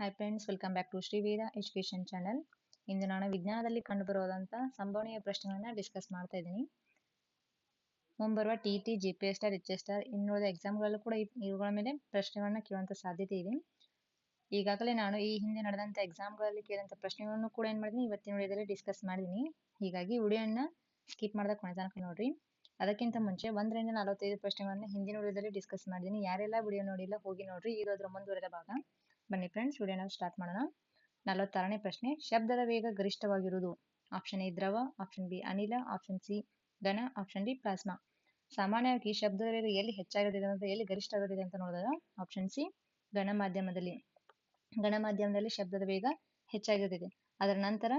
Hi friends welcome back to Shriveda education channel ಇಂದು ನಾನು ವಿಜ್ಞಾನದಲ್ಲಿ ಕಂಡುಬರುವುದಂಥ ಸಂಭವನೀಯ ಪ್ರಶ್ನೆಗಳನ್ನ ಡಿಸ್ಕಸ್ ಮಾಡ್ತಾ ಇದ್ದೀನಿ. ಮುಂಬರುವ T T G P S star H S star ಇನ್ನುಳಿದ ಎಕ್ಸಾಮ್ಗಳಲ್ಲೂ ಕೂಡ ಇವ್- ಇವುಗಳ ಮೇಲೆ ಪ್ರಶ್ನೆಗಳನ್ನ ಕೇಳುವಂಥ ಸಾಧ್ಯತೆ ಇದೆ. ಈಗಾಗಲೇ ನಾನು ಈ ಹಿಂದೆ ನಡೆದಂಥ ಎಕ್ಸಾಮ್ಗಳಲ್ಲಿ ಕೇಳಿದಂಥ ಪ್ರಶ್ನೆಗಳನ್ನು ಕೂಡ ಏನು ಮಾಡಿದ್ದೀನಿ, ಇವತ್ತಿನ ವಿಡಿಯೋದಲ್ಲಿ ಡಿಸ್ಕಸ್ ಮಾಡಿದ್ದೀನಿ. ಹೀಗಾಗಿ ವಿಡಿಯೋನ ಸ್ಕಿಪ್ ಮಾಡಿದ ಕೊನೆ ತನಕ ನೋಡ್ರಿ. ಅದಕ್ಕಿಂತ ಮುಂಚೆ ಒಂದರಿಂದ ನಲವತ್ತೈದು ಪ್ರಶ್ನೆಗಳನ್ನ ಹಿಂದಿನ ವಿಡಿಯೋದಲ್ಲಿ ಡಿಸ್ಕಸ್ ಮಾಡಿದ್ದೀನಿ. ಯಾರೆಲ್ಲ ವಿಡಿಯೋ ನೋಡಿಲ್ಲ, ಹೋಗಿ ನೋಡ್ರಿ. ಇರೋದ್ರ ಮುಂದುವರೆದ ಭಾಗ. ಬನ್ನಿ ಫ್ರೆಂಡ್ಸ್ ವಿಡಿಯೋನ ಸ್ಟಾರ್ಟ್ ಮಾಡೋಣ. ನಲವತ್ತಾರನೇ ಪ್ರಶ್ನೆ, ಶಬ್ದದ ವೇಗ ಗರಿಷ್ಠವಾಗಿರುವುದು. ಆಪ್ಷನ್ ಎ ದ್ರವ ಆಪ್ಷನ್ ಬಿ ಅನಿಲ ಆಪ್ಷನ್ ಸಿ ಘನ ಆಪ್ಷನ್ ಡಿ ಪ್ಲಾಸ್ಮಾ. ಸಾಮಾನ್ಯವಾಗಿ ಶಬ್ದದ ವೇಗ ಎಲ್ಲಿ ಹೆಚ್ಚಾಗಿರುತ್ತದೆ ಅಂತ ಎಲ್ಲಿ ಗರಿಷ್ಠ ಆಗಿರುತ್ತದೆ ಅಂತ ನೋಡಿದಾಗ ಆಪ್ಷನ್ ಸಿ ಘನ ಮಾಧ್ಯಮದಲ್ಲಿ. ಘನ ಮಾಧ್ಯಮದಲ್ಲಿ ಶಬ್ದದ ವೇಗ ಹೆಚ್ಚಾಗಿರುತ್ತದೆ. ಅದರ ನಂತರ,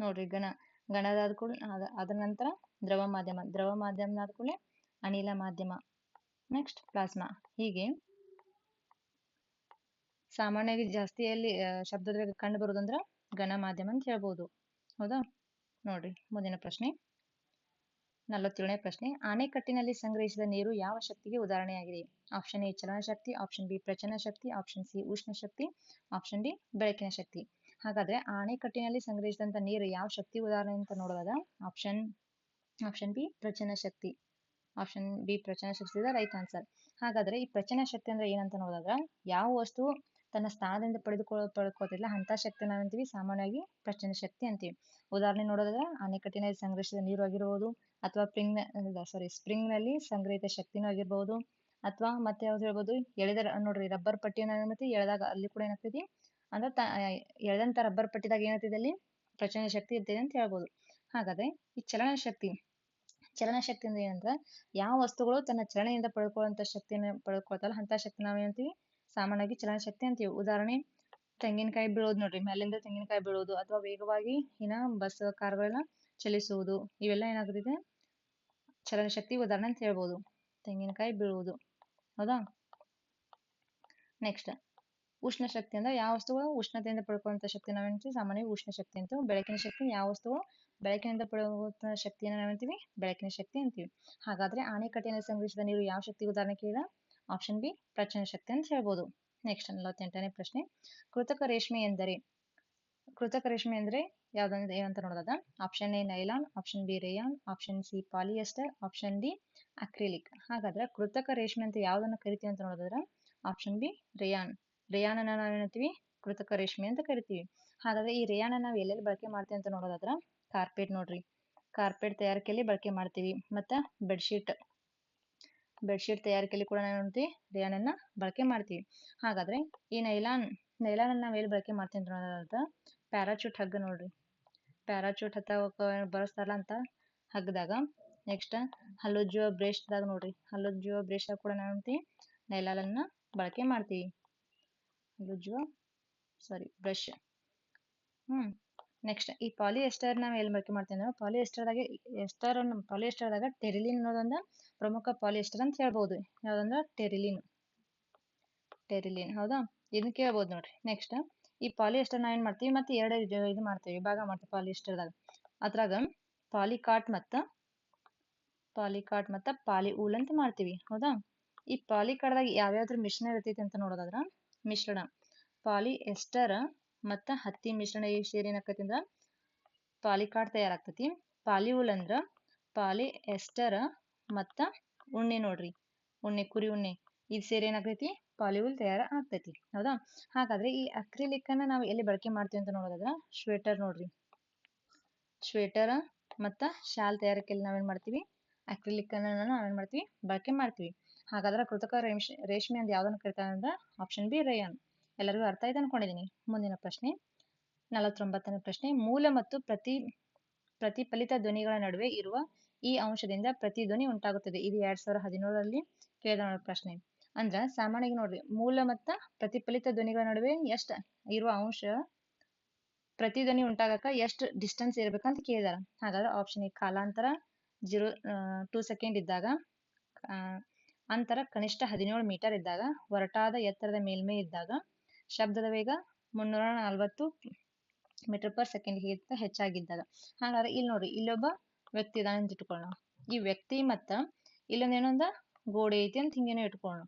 ನೋಡ್ರಿ ಘನ, ಘನದಾದ ಕೂಡ ಅದರ ನಂತರ ದ್ರವ ಮಾಧ್ಯಮ. ದ್ರವ ಮಾಧ್ಯಮ ಆದ ಕೂಡಲೇ ಅನಿಲ ಮಾಧ್ಯಮ. Next plasma. ಹೀಗೆ ಸಾಮಾನ್ಯವಾಗಿ ಜಾಸ್ತಿಯಲ್ಲಿ ಆ, ಶಬ್ದದ ವೇಗ ಕಂಡು ಬರೋದಂದ್ರೆ ಘನ ಮಾಧ್ಯಮ ಅಂತ ಹೇಳ್ಬೋದು. ಹೌದಾ? ನೋಡ್ರಿ ಮುಂದಿನ ಪ್ರಶ್ನೆ. ನಲವತ್ತೇಳನೇ ಪ್ರಶ್ನೆ. ಆಣೆಕಟ್ಟಿನಲ್ಲಿ ಸಂಗ್ರಹಿಸಿದ ನೀರು ಯಾವ ಶಕ್ತಿಗೆ ಉದಾಹರಣೆಯಾಗಿದೆ? ಆಪ್ಷನ್ ಎ ಚಲನ ಶಕ್ತಿ ಆಪ್ಷನ್ ಬಿ ಪ್ರಚನ ಶಕ್ತಿ ಆಪ್ಷನ್ ಸಿ ಉಷ್ಣ ಶಕ್ತಿ ಆಪ್ಷನ್ ಡಿ ಬೆಳಕಿನ ಶಕ್ತಿ. ಹಾಗಾದ್ರೆ ಆಣೆಕಟ್ಟಿನಲ್ಲಿ ಸಂಗ್ರಹಿಸಿದಂತ ನೀರು ಯಾವ ಶಕ್ತಿ ಉದಾಹರಣೆ ಅಂತ ನೋಡುವಾಗ ಆಪ್ಷನ್ ಆಪ್ಷನ್ ಬಿ ಪ್ರಚನ ಶಕ್ತಿ. ಆಪ್ಷನ್ ಬಿ ಪ್ರಚನ ಶಕ್ತಿ ರೈಟ್ ಆನ್ಸರ್. ಹಾಗಾದ್ರೆ ಈ ಪ್ರಚನ ಶಕ್ತಿ ಅಂದ್ರೆ ಏನಂತ ನೋಡಿದಾಗ ಯಾವ ವಸ್ತು ತನ್ನ ಸ್ಥಾನದಿಂದ ಪಡೆದುಕೊಳ್ಳ ಪಡ್ಕೋತಿಲ್ಲ ಅಂತ ಶಕ್ತಿ ನಾವಂತೀವಿ ಸಾಮಾನ್ಯವಾಗಿ ಪ್ರಚನ ಶಕ್ತಿ ಅಂತೀವಿ. ಉದಾಹರಣೆ ನೋಡೋದಾದ್ರೆ ಅಣೆಕಟ್ಟಿನಲ್ಲಿ ಸಂಗ್ರಹಿಸಿದ ನೀರು ಆಗಿರ್ಬೋದು, ಅಥವಾ ಸ್ಪ್ರಿಂಗ್ ಸಾರಿ ಸ್ಪ್ರಿಂಗ್ನಲ್ಲಿ ಸಂಗ್ರಹಿತ ಶಕ್ತಿನೂ ಆಗಿರ್ಬೋದು, ಅಥವಾ ಮತ್ತೆ ಯಾವ್ದು ಹೇಳ್ಬೋದು, ಎಳೆದ ನೋಡ್ರಿ, ರಬ್ಬರ್ ಪಟ್ಟಿಯನ್ನು ಮತ್ತೆ ಎಳೆದಾಗ ಅಲ್ಲಿ ಕೂಡ ಏನಾಗ್ತೈತಿ, ಅಂದ್ರೆ ತ ಎಳೆದಂತ ರಬ್ಬರ್ ಪಟ್ಟಿದಾಗ ಏನಾಗ್ತದೆ ಅಲ್ಲಿ, ಪ್ರಚನ ಶಕ್ತಿ ಇರ್ತೈತಿ ಅಂತ ಹೇಳ್ಬೋದು. ಹಾಗಾದ್ರೆ, ಈ ಚಲನ ಶಕ್ತಿ ಚಲನ ಶಕ್ತಿ ಅಂದ್ರೆ ಏನಂದ್ರೆ, ಯಾವ ವಸ್ತುಗಳು ತನ್ನ ಚಲನೆಯಿಂದ ಪಡ್ಕೊಳ್ಳುವಂತ ಶಕ್ತಿಯನ್ನು ಪಡ್ಕೊಳ್ತಲ್ಲ ಅಂತ ಶಕ್ತಿ ನಾವು ಏನಂತೀವಿ ಸಾಮಾನ್ಯವಾಗಿ ಚಲನಶಕ್ತಿ ಅಂತೀವಿ. ಉದಾಹರಣೆ, ತೆಂಗಿನಕಾಯಿ ಬೀಳೋದು ನೋಡ್ರಿ. ಮೇಲಿಂದ ತೆಂಗಿನಕಾಯಿ ಬೀಳೋದು ಅಥವಾ ವೇಗವಾಗಿ ಇನ್ನ ಬಸ್ ಕಾರ್ಗಳನ್ನ ಚಲಿಸುವುದು. ಇವೆಲ್ಲ ಏನಾಗುತ್ತಿದೆ? ಚಲನಶಕ್ತಿ ಉದಾಹರಣೆ ಅಂತ ಹೇಳ್ಬೋದು. ತೆಂಗಿನಕಾಯಿ ಬೀಳುವುದು ಹೌದಾ? ನೆಕ್ಸ್ಟ್ ಉಷ್ಣ ಶಕ್ತಿ ಅಂದ್ರೆ ಯಾವ ವಸ್ತುಗಳು? ಉಷ್ಣತೆಯಿಂದ ಪಡ್ಕೊಳ್ಳುವಂತ ಶಕ್ತಿ ನಾವೇನ್ತೀವಿ ಸಾಮಾನ್ಯವಾಗಿ ಉಷ್ಣ ಶಕ್ತಿ ಅಂತೀವಿ. ಬೆಳಕಿನ ಶಕ್ತಿ ಯಾವ ವಸ್ತುಗಳು? ಬೆಳಕಿನಿಂದ ಪಡೆಯುವಂತ ಶಕ್ತಿಯನ್ನು ನಾವೇಂತೀವಿ ಬೆಳಕಿನ ಶಕ್ತಿ ಅಂತೀವಿ. ಹಾಗಾದ್ರೆ ಆಣೆಕಟ್ಟಿನಲ್ಲಿ ಸಂಗ್ರಹಿಸಿದ ನೀರು ಯಾವ ಶಕ್ತಿ? ಉದಾಹರಣೆ ಕೇಳಿದ? ಆಪ್ಷನ್ ಬಿ ಪ್ರಚನ ಶಕ್ತಿ ಅಂತ ಹೇಳ್ಬೋದು. ನೆಕ್ಸ್ಟ್ ನಲವತ್ತೆಂಟನೇ ಪ್ರಶ್ನೆ. ಕೃತಕ ರೇಷ್ಮೆ ಎಂದರೆ, ಕೃತಕ ರೇಷ್ಮೆ ಅಂದ್ರೆ ಯಾವ್ದಂದ್ರೆ ಏನಂತ ನೋಡಿದಾಗ option A nylon option B rayon option C polyester option D acrylic ಹಾಗಾದ್ರೆ ಕೃತಕ ರೇಷ್ಮೆ ಅಂತ ಯಾವ್ದನ್ನ ಕರಿತೀವಿ ಅಂತ ನೋಡಿದ್ರೆ ಆಪ್ಷನ್ ಬಿ ರೇಯಾನ್ ರೇಯಾನ್ ಅನ್ನ ನಾವೇನಂತೀವಿ ಕೃತಕ ರೇಷ್ಮೆ ಅಂತ ಕರಿತೀವಿ. ಹಾಗಾದ್ರೆ ಈ ರೇಯಾನ್ ನಾವು ಎಲ್ಲೆಲ್ಲಿ ಬಳಕೆ ಮಾಡ್ತೀವಿ ಅಂತ ನೋಡೋದಾದ್ರ ಕಾರ್ಪೆಟ್ ನೋಡ್ರಿ. ಕಾರ್ಪೆಟ್ ತಯಾರಿಕೆಯಲ್ಲಿ ಬಳಕೆ ಮಾಡ್ತೀವಿ. ಮತ್ತ ಬೆಡ್ಶೀಟ್ ಬೆಡ್ಶೀಟ್ ತಯಾರಿಕೆಯಲ್ಲಿ ಕೂಡ ನಾವು ನೋಡ್ತೀವಿ ರೇಯಾನ್ ಅನ್ನ ಬಳಕೆ ಮಾಡ್ತೀವಿ. ಹಾಗಾದ್ರೆ ಈ ನೈಲಾನ್ ನೈಲಾನ್ ನಾವು ಎಲ್ಲಿ ಬಳಕೆ ಮಾಡ್ತೀವಿ ಅಂತ ಪ್ಯಾರಾಚೂಟ್ ಹಗ್ಗ ನೋಡ್ರಿ. ಪ್ಯಾರಾಚೂಟ್ ಹತ್ತ ಬಳಸ್ತಾರಲ್ಲ ಅಂತ ಹಗ್ಗದಾಗ ನೆಕ್ಸ್ಟ್ ಹಲ್ಲುಜ್ಜುವ ಬ್ರೇಷ್ದಾಗ ನೋಡ್ರಿ. ಹಲ್ಲುಜ್ಜುವ ಬ್ರೇಷ್ದಾಗ ಕೂಡ ನಾವು ನೋಡ್ತೀವಿ ಬಳಕೆ ಮಾಡ್ತೀವಿ. ಹಲ್ಲುಜ್ಜುವ ಸಾರಿ ಬ್ರಷ್ ಹ್ಞೂ ನೆಕ್ಸ್ಟ್ ಈ ಪಾಲಿಯೆಸ್ಟರ್ ನಾವು ಎಲ್ಲಿ ಬಳಕೆ ಮಾಡ್ತೀವಿ ಅಂದ್ರೆ ಪಾಲಿಯೆಸ್ಟರ್ದಾಗೆ ಎಸ್ಟರ್ ಪಾಲಿಯೆಸ್ಟರ್ದಾಗ ಟೆರಿಲಿನ್ ಅನ್ನೋದೊಂದು ಪ್ರಮುಖ ಪಾಲಿಯೆಸ್ಟರ್ ಅಂತ ಹೇಳ್ಬೋದು. ಯಾವ್ದಂದ್ರ ಟೆರಿಲಿನ್ ಟೆರಿಲಿನ್ ಹೌದಾ? ಇದನ್ನ ಕೇಳ್ಬೋದು ನೋಡ್ರಿ. ನೆಕ್ಸ್ಟ್ ಈ ಪಾಲಿಯೆಸ್ಟರ್ ನಾವ್ ಏನ್ ಮಾಡ್ತೀವಿ? ಮತ್ತೆ ಎರಡು ಇದು ಮಾಡ್ತೀವಿ, ಭಾಗ ಮಾಡ್ತೀವಿ ಪಾಲಿಯೆಸ್ಟರ್ದಾಗ ಅದ್ರಾಗ ಪಾಲಿಕಾಟ್ ಮತ್ತ ಪಾಲಿಕಾಟ್ ಮತ್ತ ಪಾಲಿ ಊಲ್ ಅಂತ ಮಾಡ್ತೀವಿ, ಹೌದಾ? ಈ ಪಾಲಿಕಾಟ್ದಾಗ ಯಾವ್ಯಾವ್ದ್ರ ಮಿಶ್ರಣ ಇರ್ತೈತಿ ಅಂತ ನೋಡೋದಾದ್ರ, ಮಿಶ್ರಣ. ಪಾಲಿ ಎಸ್ಟರ್ ಮತ್ತ ಹತ್ತಿ ಮಿಶ್ರಣ ಈ ಸೇರಿ ಏನಾಕತಿ ಅಂದ್ರ ಪಾಲಿಕಾಟ್ ತಯಾರಾಗ್ತೈತಿ. ಪಾಲಿವುಲ್ ಅಂದ್ರ ಪಾಲಿ ಎಸ್ಟರ್ ಮತ್ತ ಉಣ್ಣೆ ನೋಡ್ರಿ. ಉಣ್ಣೆ, ಕುರಿ ಉಣ್ಣೆ. ಇದು ಸೇರಿ ಏನಾಗ್ತೈತಿ? ಪಾಲಿವುಲ್ ತಯಾರ ಆಗ್ತೈತಿ. ಹೌದಾ? ಹಾಗಾದ್ರೆ ಈ ಅಕ್ರಿಲಿಕ್ ಅನ್ನ ನಾವು ಎಲ್ಲಿ ಬಳಕೆ ಮಾಡ್ತೀವಿ ಅಂತ ನೋಡೋದಾದ್ರ, ಶ್ವೇಟರ್ ನೋಡ್ರಿ. ಶ್ವೇಟರ್ ಮತ್ತ ಶಾಲ್ ತಯಾರಿಕೆಯಲ್ಲಿ ನಾವೇನ್ ಮಾಡ್ತೀವಿ? ಅಕ್ರಿಲಿಕ್ ಅನ್ನ ನಾವೇನ್ ಮಾಡ್ತೀವಿ? ಬಳಕೆ ಮಾಡ್ತೀವಿ. ಹಾಗಾದ್ರೆ ಕೃತಕ ರೇಷ್ಮೆ ರೇಷ್ಮೆ ಅಂತ ಯಾವ್ದನ್ನ ಕರಿತಾರೆ ಅಂದ್ರೆ ಆಪ್ಷನ್ ಬಿ ರೇಯನ್. ಎಲ್ಲರಿಗೂ ಅರ್ಥ ಆಯ್ತು ಅನ್ಕೊಂಡಿದೀನಿ. ಮುಂದಿನ ಪ್ರಶ್ನೆ, ನಲವತ್ತೊಂಬತ್ತನೇ ಪ್ರಶ್ನೆ. ಮೂಲ ಮತ್ತು ಪ್ರತಿ, ಪ್ರತಿಫಲಿತ ಧ್ವನಿಗಳ ನಡುವೆ ಇರುವ ಈ ಅಂಶದಿಂದ ಪ್ರತಿಧ್ವನಿ ಉಂಟಾಗುತ್ತದೆ. ಇದು ಎರಡ್ ಸಾವಿರದ ಹದಿನೇಳರಲ್ಲಿ ಕೇಳಿದ ಪ್ರಶ್ನೆ. ಅಂದ್ರ ಸಾಮಾನ್ಯವಾಗಿ ನೋಡ್ರಿ, ಮೂಲ ಮತ್ತ ಪ್ರತಿಫಲಿತ ಧ್ವನಿಗಳ ನಡುವೆ ಎಷ್ಟ ಇರುವ ಅಂಶ ಪ್ರತಿಧ್ವನಿ ಉಂಟಾಗಕ ಎಷ್ಟು ಡಿಸ್ಟೆನ್ಸ್ ಇರ್ಬೇಕಂತ ಕೇಳಿದಾರ. ಹಾಗಾದ್ರೆ ಆಪ್ಷನ್ ಎ ಕಾಲಾಂತರ ಜೀರೋ ಟೂ ಸೆಕೆಂಡ್ ಇದ್ದಾಗ ಅಂತರ ಕನಿಷ್ಠ ಹದಿನೇಳು ಮೀಟರ್ ಇದ್ದಾಗ, ಒರಟಾದ ಎತ್ತರದ ಮೇಲ್ಮೈ ಇದ್ದಾಗ, ಶಬ್ದದ ವೇಗ ಮುನ್ನೂರ ನಲವತ್ತು ಮೀಟರ್ ಪರ್ ಸೆಕೆಂಡ್ಗಿಂತ ಹೆಚ್ಚಾಗಿದ್ದಾಗ. ಹಾಗಾದ್ರೆ ಇಲ್ಲಿ ನೋಡ್ರಿ, ಇಲ್ಲೊಬ್ಬ ವ್ಯಕ್ತಿ ಇದಾನೆ ಅಂತ ಇಟ್ಕೊಳ್ಳೋಣ ಈ ವ್ಯಕ್ತಿ ಮತ್ತ ಇಲ್ಲೊಂದ್ ಏನೊಂದ ಗೋಡೆ ಐತಿ ಅಂತ ಹಿಂಗೇನೋ ಇಟ್ಕೊಳ್ಳೋಣ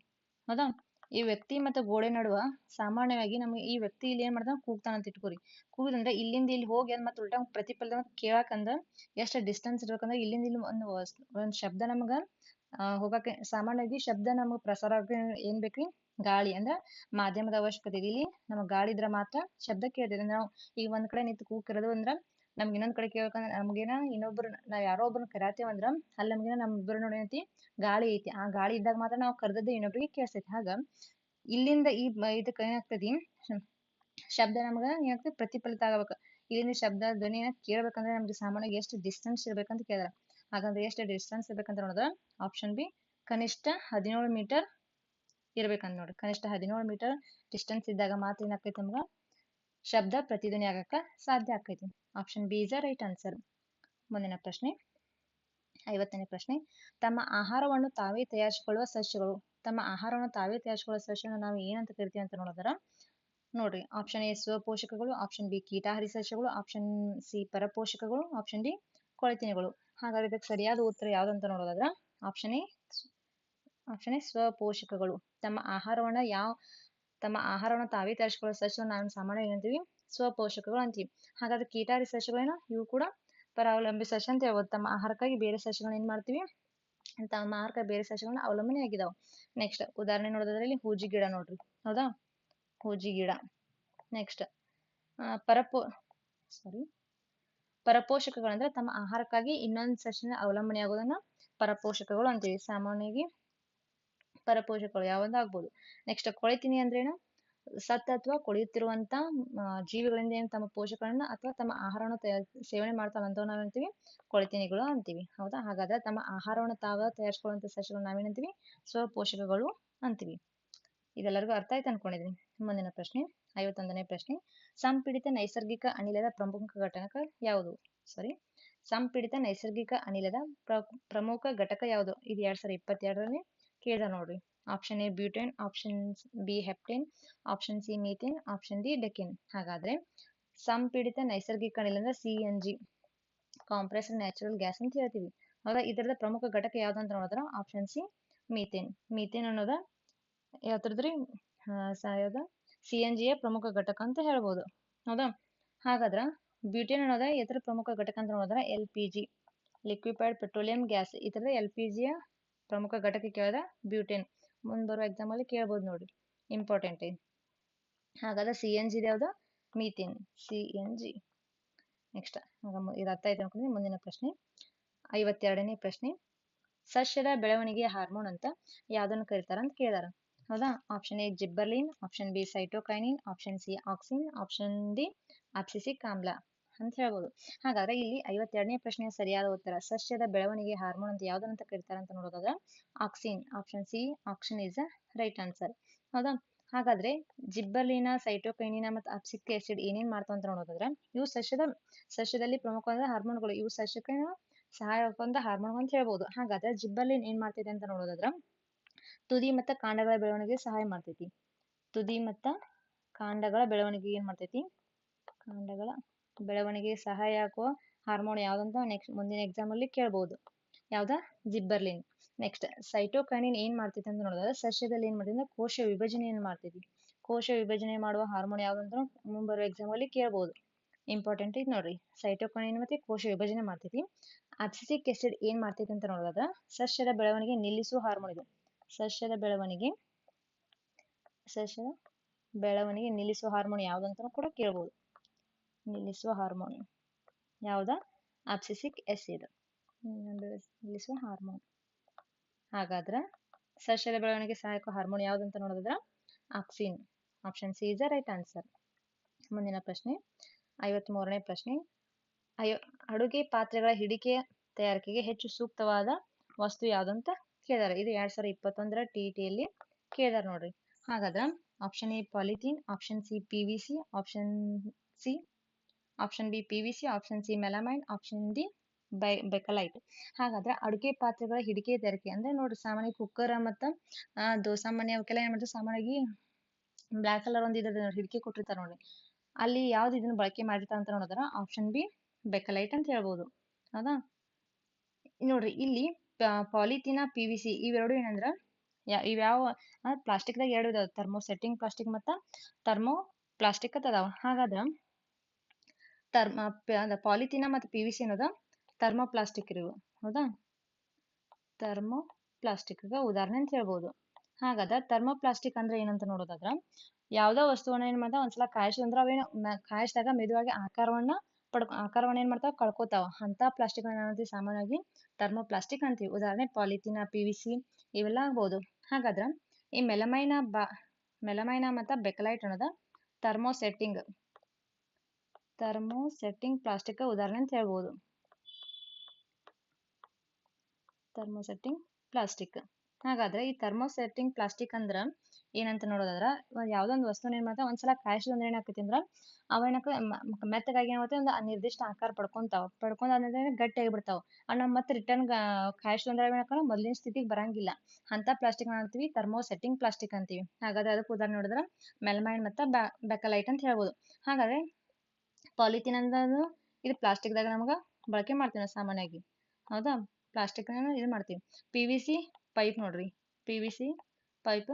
ಹೌದಾ? ಈ ವ್ಯಕ್ತಿ ಮತ್ತು ಗೋಡೆ ನಡುವ ಸಾಮಾನ್ಯವಾಗಿ ನಮಗೆ ಈ ವ್ಯಕ್ತಿ ಇಲ್ಲಿ ಏನ್ ಮಾಡ್ತಾನೆ ಕೂಗ್ತಾನ ಅಂತ ಇಟ್ಕೋರಿ. ಕೂಗುದಂದ್ರೆ ಇಲ್ಲಿಂದ ಇಲ್ಲಿ ಹೋಗಿ ಅದ್ ಮತ್ತೆ ಉಲ್ಟಾ ಪ್ರತಿಫಲನ ಕೇಳಕಂದ್ರ ಎಷ್ಟು ಡಿಸ್ಟೆನ್ಸ್ ಇರ್ಬೇಕಂದ್ರೆ ಇಲ್ಲಿಂದ ಇಲ್ಲಿ ಒಂದು ಒಂದು ಶಬ್ದ ನಮಗ ಹೋಗಕ್ಕೆ ಸಾಮಾನ್ಯವಾಗಿ ಶಬ್ದ ನಮಗೆ ಪ್ರಸಾರ ಆಗಕ್ಕೆ ಏನ್ ಬೇಕ್ರಿ? ಗಾಳಿ ಅಂದ್ರ ಮಾಧ್ಯಮದ ಅವಶ್ಯಕತೆ ಇದೆ ಇಲ್ಲಿ ನಮಗ್ ಗಾಳಿ ಇದ್ರ ಮಾತ್ರ ಶಬ್ದ ಕೇಳ್ತೈತಿ. ನಾವು ಈಗ ಒಂದ್ ಕಡೆ ನಿಂತು ಕೂಗಿರೋದು ಅಂದ್ರ ನಮ್ಗೆ ಇನ್ನೊಂದು ಕಡೆ ಕೇಳ್ಬೇಕಂದ್ರ ನಮ್ಗೇನ ಇನ್ನೊಬ್ರು ನಾವ್ ಯಾರೋ ಒಬ್ರನ್ನ ಕರ್ಯಾತೇವ್ ಅಂದ್ರ ಅಲ್ಲಿ ನಮ್ಮ ಇಬ್ಬರ ನೋಡಿ ಏನೈತಿ ಗಾಳಿ ಐತಿ. ಆ ಗಾಳಿ ಇದ್ದಾಗ ಮಾತ್ರ ನಾವು ಕರೆದದ್ದು ಇನ್ನೊಬ್ರಿಗೆ ಕೇಳಿಸ್ತೈತಿ ಹಾಗ ಇಲ್ಲಿಂದ ಈ ಇದಕ್ಕೆ ಇದಕ್ಕ ಏನಾಗ್ತದಿ ಶಬ್ದ ನಮ್ಗ ಏನಾಗ್ತದೆ ಪ್ರತಿಫಲಿತ ಆಗ್ಬೇಕು. ಇಲ್ಲಿಂದ ಶಬ್ದ ಧ್ವನಿನ ಕೇಳ್ಬೇಕಂದ್ರೆ ನಮ್ಗೆ ಸಾಮಾನ್ಯವಾಗಿ ಎಷ್ಟು ಡಿಸ್ಟೆನ್ಸ್ ಇರ್ಬೇಕಂತ ಕೇಳ್ಯಾರ. ಹಾಗಂದ್ರೆ ಎಷ್ಟು ಡಿಸ್ಟೆನ್ಸ್ ಇರ್ಬೇಕಂತ ನೋಡಿದ್ರೆ ಆಪ್ಷನ್ ಬಿ ಕನಿಷ್ಠ ಹದಿನೇಳು ಮೀಟರ್ ಇರ್ಬೇಕಂತ ನೋಡ್ರಿ ಕನಿಷ್ಠ ಹದಿನೇಳು ಮೀಟರ್ ಡಿಸ್ಟೆನ್ಸ್ ಇದ್ದಾಗ ಮಾತ್ರ ಏನಾಗ್ತೈತಿ ನಮ್ಗ ಶಬ್ದ ಪ್ರತಿಧ್ವನಿ ಆಗಕ್ಕ ಸಾಧ್ಯ ಆಕೈತಿ option B is right answer ಮುಂದಿನ ಪ್ರಶ್ನೆ, ಐವತ್ತನೇ ಪ್ರಶ್ನೆ. ತಮ್ಮ ಆಹಾರವನ್ನು ತಾವೇ ತಯಾರಿಸಿಕೊಳ್ಳುವ ಸಸ್ಯಗಳು. ತಮ್ಮ ಆಹಾರವನ್ನು ತಾವೇ ತಯಾರಿಸಿಕೊಳ್ಳುವ ಸಸ್ಯಗಳನ್ನು ನಾವು ಏನಂತ ಕರಿತೀವಿ ಅಂತ ನೋಡಿದ್ರ? ನೋಡ್ರಿ ಆಪ್ಷನ್ ಎ ಸ್ವಪೋಷಕಗಳು ಆಪ್ಷನ್ ಬಿ ಕೀಟಾಹಾರಿ ಸಸ್ಯಗಳು ಆಪ್ಷನ್ ಸಿ ಪರಪೋಷಕಗಳು ಆಪ್ಷನ್ ಡಿ ಕೊಳೆತಿನಿಗಳು. ಹಾಗಾದ್ರೆ ಇದಕ್ಕೆ ಸರಿಯಾದ ಉತ್ತರ ಯಾವ್ದಂತ ನೋಡೋದಾದ್ರ ಆಪ್ಷನ್ ಎ ಆಪ್ಷನ್ ಎ ಸ್ವಪೋಷಕಗಳು ತಮ್ಮ ಆಹಾರವನ್ನು ಯಾವ, ತಮ್ಮ ಆಹಾರವನ್ನು ತಾವೇ ತಯಾರಿಸಿಕೊಳ್ಳುವ ಸಸ್ಯವನ್ನು ನಾವು ಸಾಮಾನ್ಯ ಏನಂತೀವಿ? ಸ್ವಪೋಷಕಗಳು ಅಂತೀವಿ ಹಾಗಾದ್ರೆ ಕೀಟಾರಿ ಸಸ್ಯಗಳೇನು ಇವು ಕೂಡ ಪರಾವಲಂಬಿ ಸಸ್ಯ ಅಂತ ಹೇಳ್ಬೋದು. ತಮ್ಮ ಆಹಾರಕ್ಕಾಗಿ ಬೇರೆ ಸಸ್ಯಗಳನ್ನ ಏನ್ ಮಾಡ್ತೀವಿ? ತಮ್ಮ ಆಹಾರಕ್ಕಾಗಿ ಬೇರೆ ಸಸ್ಯಗಳನ್ನ ಅವಲಂಬನೆ ಆಗಿದಾವೆ. ನೆಕ್ಸ್ಟ್ ಉದಾಹರಣೆ ನೋಡೋದಾದ್ರೆ ಇಲ್ಲಿ ಹೂಜಿ ಗಿಡ ನೋಡ್ರಿ. ಹೌದಾ? ಹೂಜಿ ಗಿಡ. ನೆಕ್ಸ್ಟ್ ಪರಪೋ ಸಾರಿ ಪರಪೋಷಕಗಳಂದ್ರೆ ತಮ್ಮ ಆಹಾರಕ್ಕಾಗಿ ಇನ್ನೊಂದು ಸಸ್ಯನ ಅವಲಂಬನೆ ಆಗೋದನ್ನ ಪರಪೋಷಕಗಳು ಅಂತೀವಿ ಸಾಮಾನ್ಯವಾಗಿ. ಪರಪೋಷಕಗಳು ಯಾವಂದ ಆಗ್ಬೋದು ನೆಕ್ಸ್ಟ್ ಕೊಳೆತಿನಿ ಅಂದ್ರೇನು? ಸತ್ತ ಅಥವಾ ಕೊಳೆಯುತ್ತಿರುವಂತ ಆ, ಜೀವಿಗಳಿಂದ ಏನ್ ತಮ್ಮ ಪೋಷಕರನ್ನ ಅಥವಾ ತಮ್ಮ ಆಹಾರವನ್ನು ತಯಾರ್ ಸೇವನೆ ಮಾಡ್ತಾವಂತವ್ ನಾವೇನಂತೀವಿ ಕೊಳೆತಿನಿಗಳು ಅಂತೀವಿ. ಹೌದಾ? ಹಾಗಾದ್ರೆ ತಮ್ಮ ಆಹಾರವನ್ನು ತಾವ ತಯಾರಿಸ್ಕೊಳ್ಳುವಂತ ಸಸ್ಯಗಳು ನಾವೇನಂತೀವಿ ಸ್ವಪೋಷಕಗಳು ಅಂತೀವಿ. ಇದೆಲ್ಲರಿಗೂ ಅರ್ಥ ಆಯ್ತು ಅನ್ಕೊಂಡಿದೀನಿ? ಮುಂದಿನ ಪ್ರಶ್ನೆ ಐವತ್ತೊಂದನೇ ಪ್ರಶ್ನೆ. ಸಂಪೀಡಿತ ನೈಸರ್ಗಿಕ ಅನಿಲದ ಪ್ರಮುಖ ಘಟಕ ಯಾವುದು? ಸಾರಿ ಸಂಪೀಡಿತ ನೈಸರ್ಗಿಕ ಅನಿಲದ ಪ್ರಮುಖ ಘಟಕ ಯಾವುದು? ಇದು ಎರಡ್ ಸಾವಿರದ ಇಪ್ಪತ್ತೆರಡರಲ್ಲಿ ಕೇಳಿದ ನೋಡ್ರಿ. Option A butane option B heptane option C methane option D decane ಹಾಗಾದ್ರೆ ಸಂಪೀಡಿತ ನೈಸರ್ಗಿಕ ಅನಿಲ ಅಂದ್ರೆ C N G compress natural gas ಅಂತ ಹೇಳ್ತೀವಿ. ಹೌದಾ ಇದರದ ಪ್ರಮುಖ ಘಟಕ ಯಾವ್ದು ಅಂತ ನೋಡಿದ್ರ? ಆಪ್ಷನ್ ಸಿ ಮೀಥೇನ್ ಮೀಥೇನ್ ಅನ್ನೋದ ಯಾವ್ದ್ರದ್ರಿ? ಯಾವ್ದ? ಸಿ ಎನ್ ಜಿಯ ಪ್ರಮುಖ ಘಟಕ ಅಂತ ಹೇಳ್ಬೋದು. ಹೌದಾ? ಹಾಗಾದ್ರ ಬ್ಯೂಟೇನ್ ಅನ್ನೋದ ಇದರ ಪ್ರಮುಖ ಘಟಕ ಅಂತ ನೋಡಿದ್ರ? L P G liquefied petroleum gas ತರದ ಎಲ್ ಪಿ ಜಿಯ ಪ್ರಮುಖ ಘಟಕ ಕೇಳಿದ ಬ್ಯೂಟೇನ್ ಮುಂದ್ ಬರೋ ಎಕ್ಸಾಮಲ್ಲಿ ಕೇಳ್ಬೋದು ನೋಡಿ. ಇಂಪಾರ್ಟೆಂಟ್ ಇದು ಹಾಗಾದ್ರೆ ಸಿ ಎನ್ ಜಿ ಯಾವ್ದು? Methane C N G next ಇದು ಆಯ್ತು ಅನ್ಕೊಂಡ್ರೆ ಮುಂದಿನ ಪ್ರಶ್ನೆ. ಐವತ್ತೆರಡನೇ ಪ್ರಶ್ನೆ. ಸಸ್ಯದ ಬೆಳವಣಿಗೆ ಹಾರ್ಮೋನ್ ಅಂತ ಯಾವ್ದನ್ನು ಕರೀತಾರ ಅಂತ ಕೇಳಿದಾರ. ಹೌದಾ? Option A gibberellin. Option B cytokinin option C auxin option D abscisic ಆಮ್ಲ ಅಂತ ಹೇಳ್ಬೋದು ಹಾಗಾದ್ರೆ ಇಲ್ಲಿ ಐವತ್ತೆರಡನೇ ಪ್ರಶ್ನೆಯ ಸರಿಯಾದ ಉತ್ತರ, ಸಸ್ಯದ ಬೆಳವಣಿಗೆ ಹಾರ್ಮೋನ್ ಅಂತ ಯಾವ್ದನ್ನ ಕರೀತಾರ ಅಂತ ನೋಡೋದಾದ್ರೆ auxin option C option is a right answer ಹೌದಾ? ಹಾಗಾದ್ರೆ ಜಿಬ್ಬರ್ಲಿನ ಸೈಟೋಕೈನಿನ ಮತ್ತು ಅಪ್ಸಿಕ್ ಆಸಿಡ್ ಏನೇನ್ ಮಾಡ್ತಾವ ಅಂತ ನೋಡೋದಾದ್ರೆ, ಇವು ಸಸ್ಯದ, ಸಸ್ಯದಲ್ಲಿ ಪ್ರಮುಖವಾದ ಹಾರ್ಮೋನ್ಗಳು ಇವು ಸಸ್ಯಕ್ಕೆ ಸಹಾಯಕವಾದ ಹಾರ್ಮೋನ್ ಅಂತ ಹೇಳ್ಬೋದು. ಹಾಗಾದ್ರೆ ಜಿಬ್ಬರ್ಲಿನ್ ಏನ್ ಮಾಡ್ತೈತೆ ಅಂತ ನೋಡೋದಾದ್ರ, ತುದಿ ಮತ್ತು ಕಾಂಡಗಳ ಬೆಳವಣಿಗೆ ಸಹಾಯ ಮಾಡ್ತೈತಿ. ತುದಿ ಮತ್ತು ಕಾಂಡಗಳ ಬೆಳವಣಿಗೆ ಏನ್ ಮಾಡ್ತೈತಿ? ಕಾಂಡಗಳ ಬೆಳವಣಿಗೆ ಸಹಾಯ ಆಗುವ ಹಾರ್ಮೋನ್ ಯಾವ್ದಂತ ನೆಕ್ಸ್ಟ್ ಮುಂದಿನ ಎಕ್ಸಾಮ್ ಅಲ್ಲಿ ಕೇಳ್ಬೋದು. ಯಾವ್ದ? ಜಿಬ್ಬರ್ಲಿನ್. ನೆಕ್ಸ್ಟ್ ಸೈಟೋಕೈನಿನ್ ಏನ್ ಮಾಡ್ತೈತಿ ಅಂತ ನೋಡಿದ್ರೆ ಸಸ್ಯದಲ್ಲಿ ಏನ್ ಮಾಡ್ತೈತಿ ಅಂದ್ರೆ ಕೋಶ ವಿಭಜನೆಯನ್ನು ಮಾಡ್ತೈತಿ. ಕೋಶ ವಿಭಜನೆ ಮಾಡುವ ಹಾರ್ಮೋನ್ ಯಾವ್ದಂತ ಮುಂಬರುವ ಎಕ್ಸಾಮ್ ಅಲ್ಲಿ ಕೇಳ್ಬೋದು. ಇಂಪಾರ್ಟೆಂಟ್ ಇದು ನೋಡ್ರಿ. ಸೈಟೋಕೈನಿನ್ ಮತ್ತೆ ಕೋಶ ವಿಭಜನೆ ಮಾಡ್ತೈತಿ. ಅಬ್ಸಿಸಿಕ್ ಆಸಿಡ್ ಏನ್ ಮಾಡ್ತೈತಿ ಅಂತ ನೋಡಿದ್ರೆ ಸಸ್ಯದ ಬೆಳವಣಿಗೆ ನಿಲ್ಲಿಸುವ ಹಾರ್ಮೋನ್ ಇದು. ಸಸ್ಯದ ಬೆಳವಣಿಗೆ ಸಸ್ಯದ ಬೆಳವಣಿಗೆ ನಿಲ್ಲಿಸುವ ಹಾರ್ಮೋನ್ ಯಾವ್ದಂತ ಕೂಡ ಕೇಳ್ಬೋದು. ನಿಲ್ಲಿಸುವ ಹಾರ್ಮೋನ್ ಯಾವ್ದ? ಆಪ್ಸಿಸಿಕ್ ಆಸಿಡ್ ನಿಲ್ಲಿಸುವ ಹಾರ್ಮೋನ್ ಹಾಗಾದ್ರೆ ಸಸ್ಯದ ಬೆಳವಣಿಗೆ ಸಹಾಯಕ ಹಾರ್ಮೋನ್ ಯಾವ್ದಂತ ನೋಡೋದಾದ್ರ auxin option C is right answer ಮುಂದಿನ ಪ್ರಶ್ನೆ ಐವತ್ ಮೂರನೇ ಪ್ರಶ್ನೆ. ಅಯ್ಯೋ, ಅಡುಗೆ ಪಾತ್ರೆಗಳ ಹಿಡಿಕೆ ತಯಾರಿಕೆಗೆ ಹೆಚ್ಚು ಸೂಕ್ತವಾದ ವಸ್ತು ಯಾವ್ದಂತ ಕೇಳಿದಾರೆ. ಇದು ಎರಡ್ ಸಾವಿರದ ಇಪ್ಪತ್ತೊಂದರ ಟಿ ಟಿಯಲ್ಲಿ ಕೇಳಿದಾರೆ ನೋಡ್ರಿ. ಹಾಗಾದ್ರೆ option A polythene option C P V C option C option B P V C option C melamine option D by bakelite ಹಾಗಾದ್ರೆ ಅಡುಗೆ ಪಾತ್ರೆಗಳ ಹಿಡಿಕೆ ತೆರಕೆ ಅಂದ್ರೆ ನೋಡ್ರಿ ಸಾಮಾನ್ಯ ಕುಕ್ಕರ್ ಮತ್ತು ದೋಸಾ ಮನೆ ಅವಕ್ಕೆಲ್ಲ ಏನ್ ಮಾಡ್ತಾರೆ ಸಾಮಾನ್ಯವಾಗಿ ಬ್ಲಾಕ್ ಕಲರ್ ಒಂದು ಇದ್ರ ಹಿಡಿಕೆ ಕೊಟ್ಟಿರ್ತಾರೆ ನೋಡಿ ಅಲ್ಲಿ ಯಾವ್ದು ಇದನ್ನ ಬಳಕೆ ಮಾಡಿರ್ತಾರ ಅಂತ ನೋಡಿದ್ರ ಆಪ್ಷನ್ ಬಿ ಬೆಕಲೈಟ್ ಅಂತ ಹೇಳ್ಬೋದು. ಹೌದಾ? ನೋಡ್ರಿ ಇಲ್ಲಿ ಪಾಲಿಥಿನ ಪಿ ವಿ ಸಿ ಇವೆರಡು ಏನಂದ್ರ ಇವ್ಯಾವ ಪ್ಲಾಸ್ಟಿಕ್ದಾಗ ಎರಡು ಇದಾವೆ. ಥರ್ಮೋಸೆಟ್ಟಿಂಗ್ ಪ್ಲಾಸ್ಟಿಕ್ ಮತ್ತು ಥರ್ಮೋ ಪ್ಲಾಸ್ಟಿಕ್ ಅದಾವ. ಹಾಗಾದ್ರೆ ಥರ್ಮ ಪಾಲಿಥಿನ ಮತ್ತು ಪಿ ವಿ ಸಿ ಅನ್ನೋದು ಥರ್ಮೋಪ್ಲಾಸ್ಟಿಕ್ ಇವು ಹೌದಾ? ಥರ್ಮೋಪ್ಲಾಸ್ಟಿಕ್ಗೆ ಉದಾಹರಣೆ ಅಂತ ಹೇಳ್ಬೋದು. ಹಾಗಾದ್ರೆ ಥರ್ಮೋಪ್ಲಾಸ್ಟಿಕ್ ಅಂದ್ರೆ ಏನಂತ ನೋಡೋದಾದ್ರೆ ಯಾವುದೋ ವಸ್ತುವನ್ನ ಏನು ಮಾಡ್ತಾವ? ಒಂದ್ಸಲ ಕಾಯಿಸಿದ್ರೆ ಅವೇನು ಕಾಯಿಸಿದಾಗ ಮೆದುವಾಗಿ ಆಕಾರವನ್ನ ಪಡ್ಕೊ, ಆಕಾರವನ್ನ ಏನು ಮಾಡ್ತಾವ? ಕಳ್ಕೊತಾವ. ಅಂತ ಪ್ಲಾಸ್ಟಿಕ್ ಏನಂತೀವಿ ಸಾಮಾನ್ಯವಾಗಿ ಥರ್ಮೋಪ್ಲಾಸ್ಟಿಕ್ ಅಂತೀವಿ. ಉದಾಹರಣೆ ಪಾಲಿಥಿನ, ಪಿ ವಿ ಸಿ ಇವೆಲ್ಲ ಆಗ್ಬೋದು. ಹಾಗಾದ್ರೆ ಈ ಮೆಲಮೈನ ಬಾ, ಮೆಲಮೈನ ಮತ್ತು ಬೆಕಲೈಟ್ ಅನ್ನೋದ ಥರ್ಮೋ ಥರ್ಮೋ ಸೆಟ್ಟಿಂಗ್ ಪ್ಲಾಸ್ಟಿಕ್ ಉದಾಹರಣೆ ಅಂತ ಹೇಳ್ಬೋದು. Thermosetting plastic. ಹಾಗಾದ್ರೆ ಈ ಥರ್ಮೋ ಸೆಟ್ಟಿಂಗ್ ಪ್ಲಾಸ್ಟಿಕ್ ಅಂದ್ರ ಏನಂತ ನೋಡೋದಾದ್ರೆ ಯಾವುದೋ ಒಂದು ವಸ್ತುನ ಏನ್ ಮಾಡ್ತಾವ, ಒಂದ್ಸಲ ಕಾಯಿಸಿದ್ರೆ ಏನಾಕೈತಿ ಅಂದ್ರೆ ಅವೇನಕ್ಕೆ ಮೆತ್ತಗಾಗಿ ಏನಾಗುತ್ತೆ ಒಂದು ನಿರ್ದಿಷ್ಟ ಆಕಾರ ಪಡ್ಕೊಂತಾವ. ಪಡ್ಕೊಂಡಾದ್ಮೇಲೆ ಗಟ್ಟಿಯಾಗಿ ಬಿಡ್ತಾವ. ಅಣ್ಣ ಮತ್ತೆ ರಿಟರ್ನ್ ಕಾಯಿಸಿದ್ರೆ ಏನಕ್ಕ ಮೊದಲಿನ ಸ್ಥಿತಿಗೆ ಬರಂಗಿಲ್ಲ. ಅಂತ ಪ್ಲಾಸ್ಟಿಕ್ ಅಂತೀವಿ ಥರ್ಮೋ ಸೆಟ್ಟಿಂಗ್ ಪ್ಲಾಸ್ಟಿಕ್ ಅಂತೀವಿ. ಹಾಗಾದ್ರೆ ಅದಕ್ಕೆ ಉದಾಹರಣೆ ನೋಡಿದ್ರೆ, ಮೆಲ್ಮೈನ್ ಮತ್ತೆ ಬೆಕಲೈಟ್ ಅಂತ ಹೇಳ್ಬೋದು. ಹಾಗಾದ್ರೆ ಪಾಲಿಥೀನ್ ಅಂದ್ರೂ ಇದು ಪ್ಲಾಸ್ಟಿಕ್ದಾಗ ನಮಗ ಬಳಕೆ ಮಾಡ್ತೀವಿ ನಾವು ಸಾಮಾನ್ಯವಾಗಿ. ಹೌದಾ? ಪ್ಲಾಸ್ಟಿಕ್ನ ಇದು ಮಾಡ್ತೀವಿ. ಪಿ ವಿ ಸಿ ಪೈಪ್ ನೋಡ್ರಿ. ಪಿ ವಿ ಸಿ ಪೈಪ್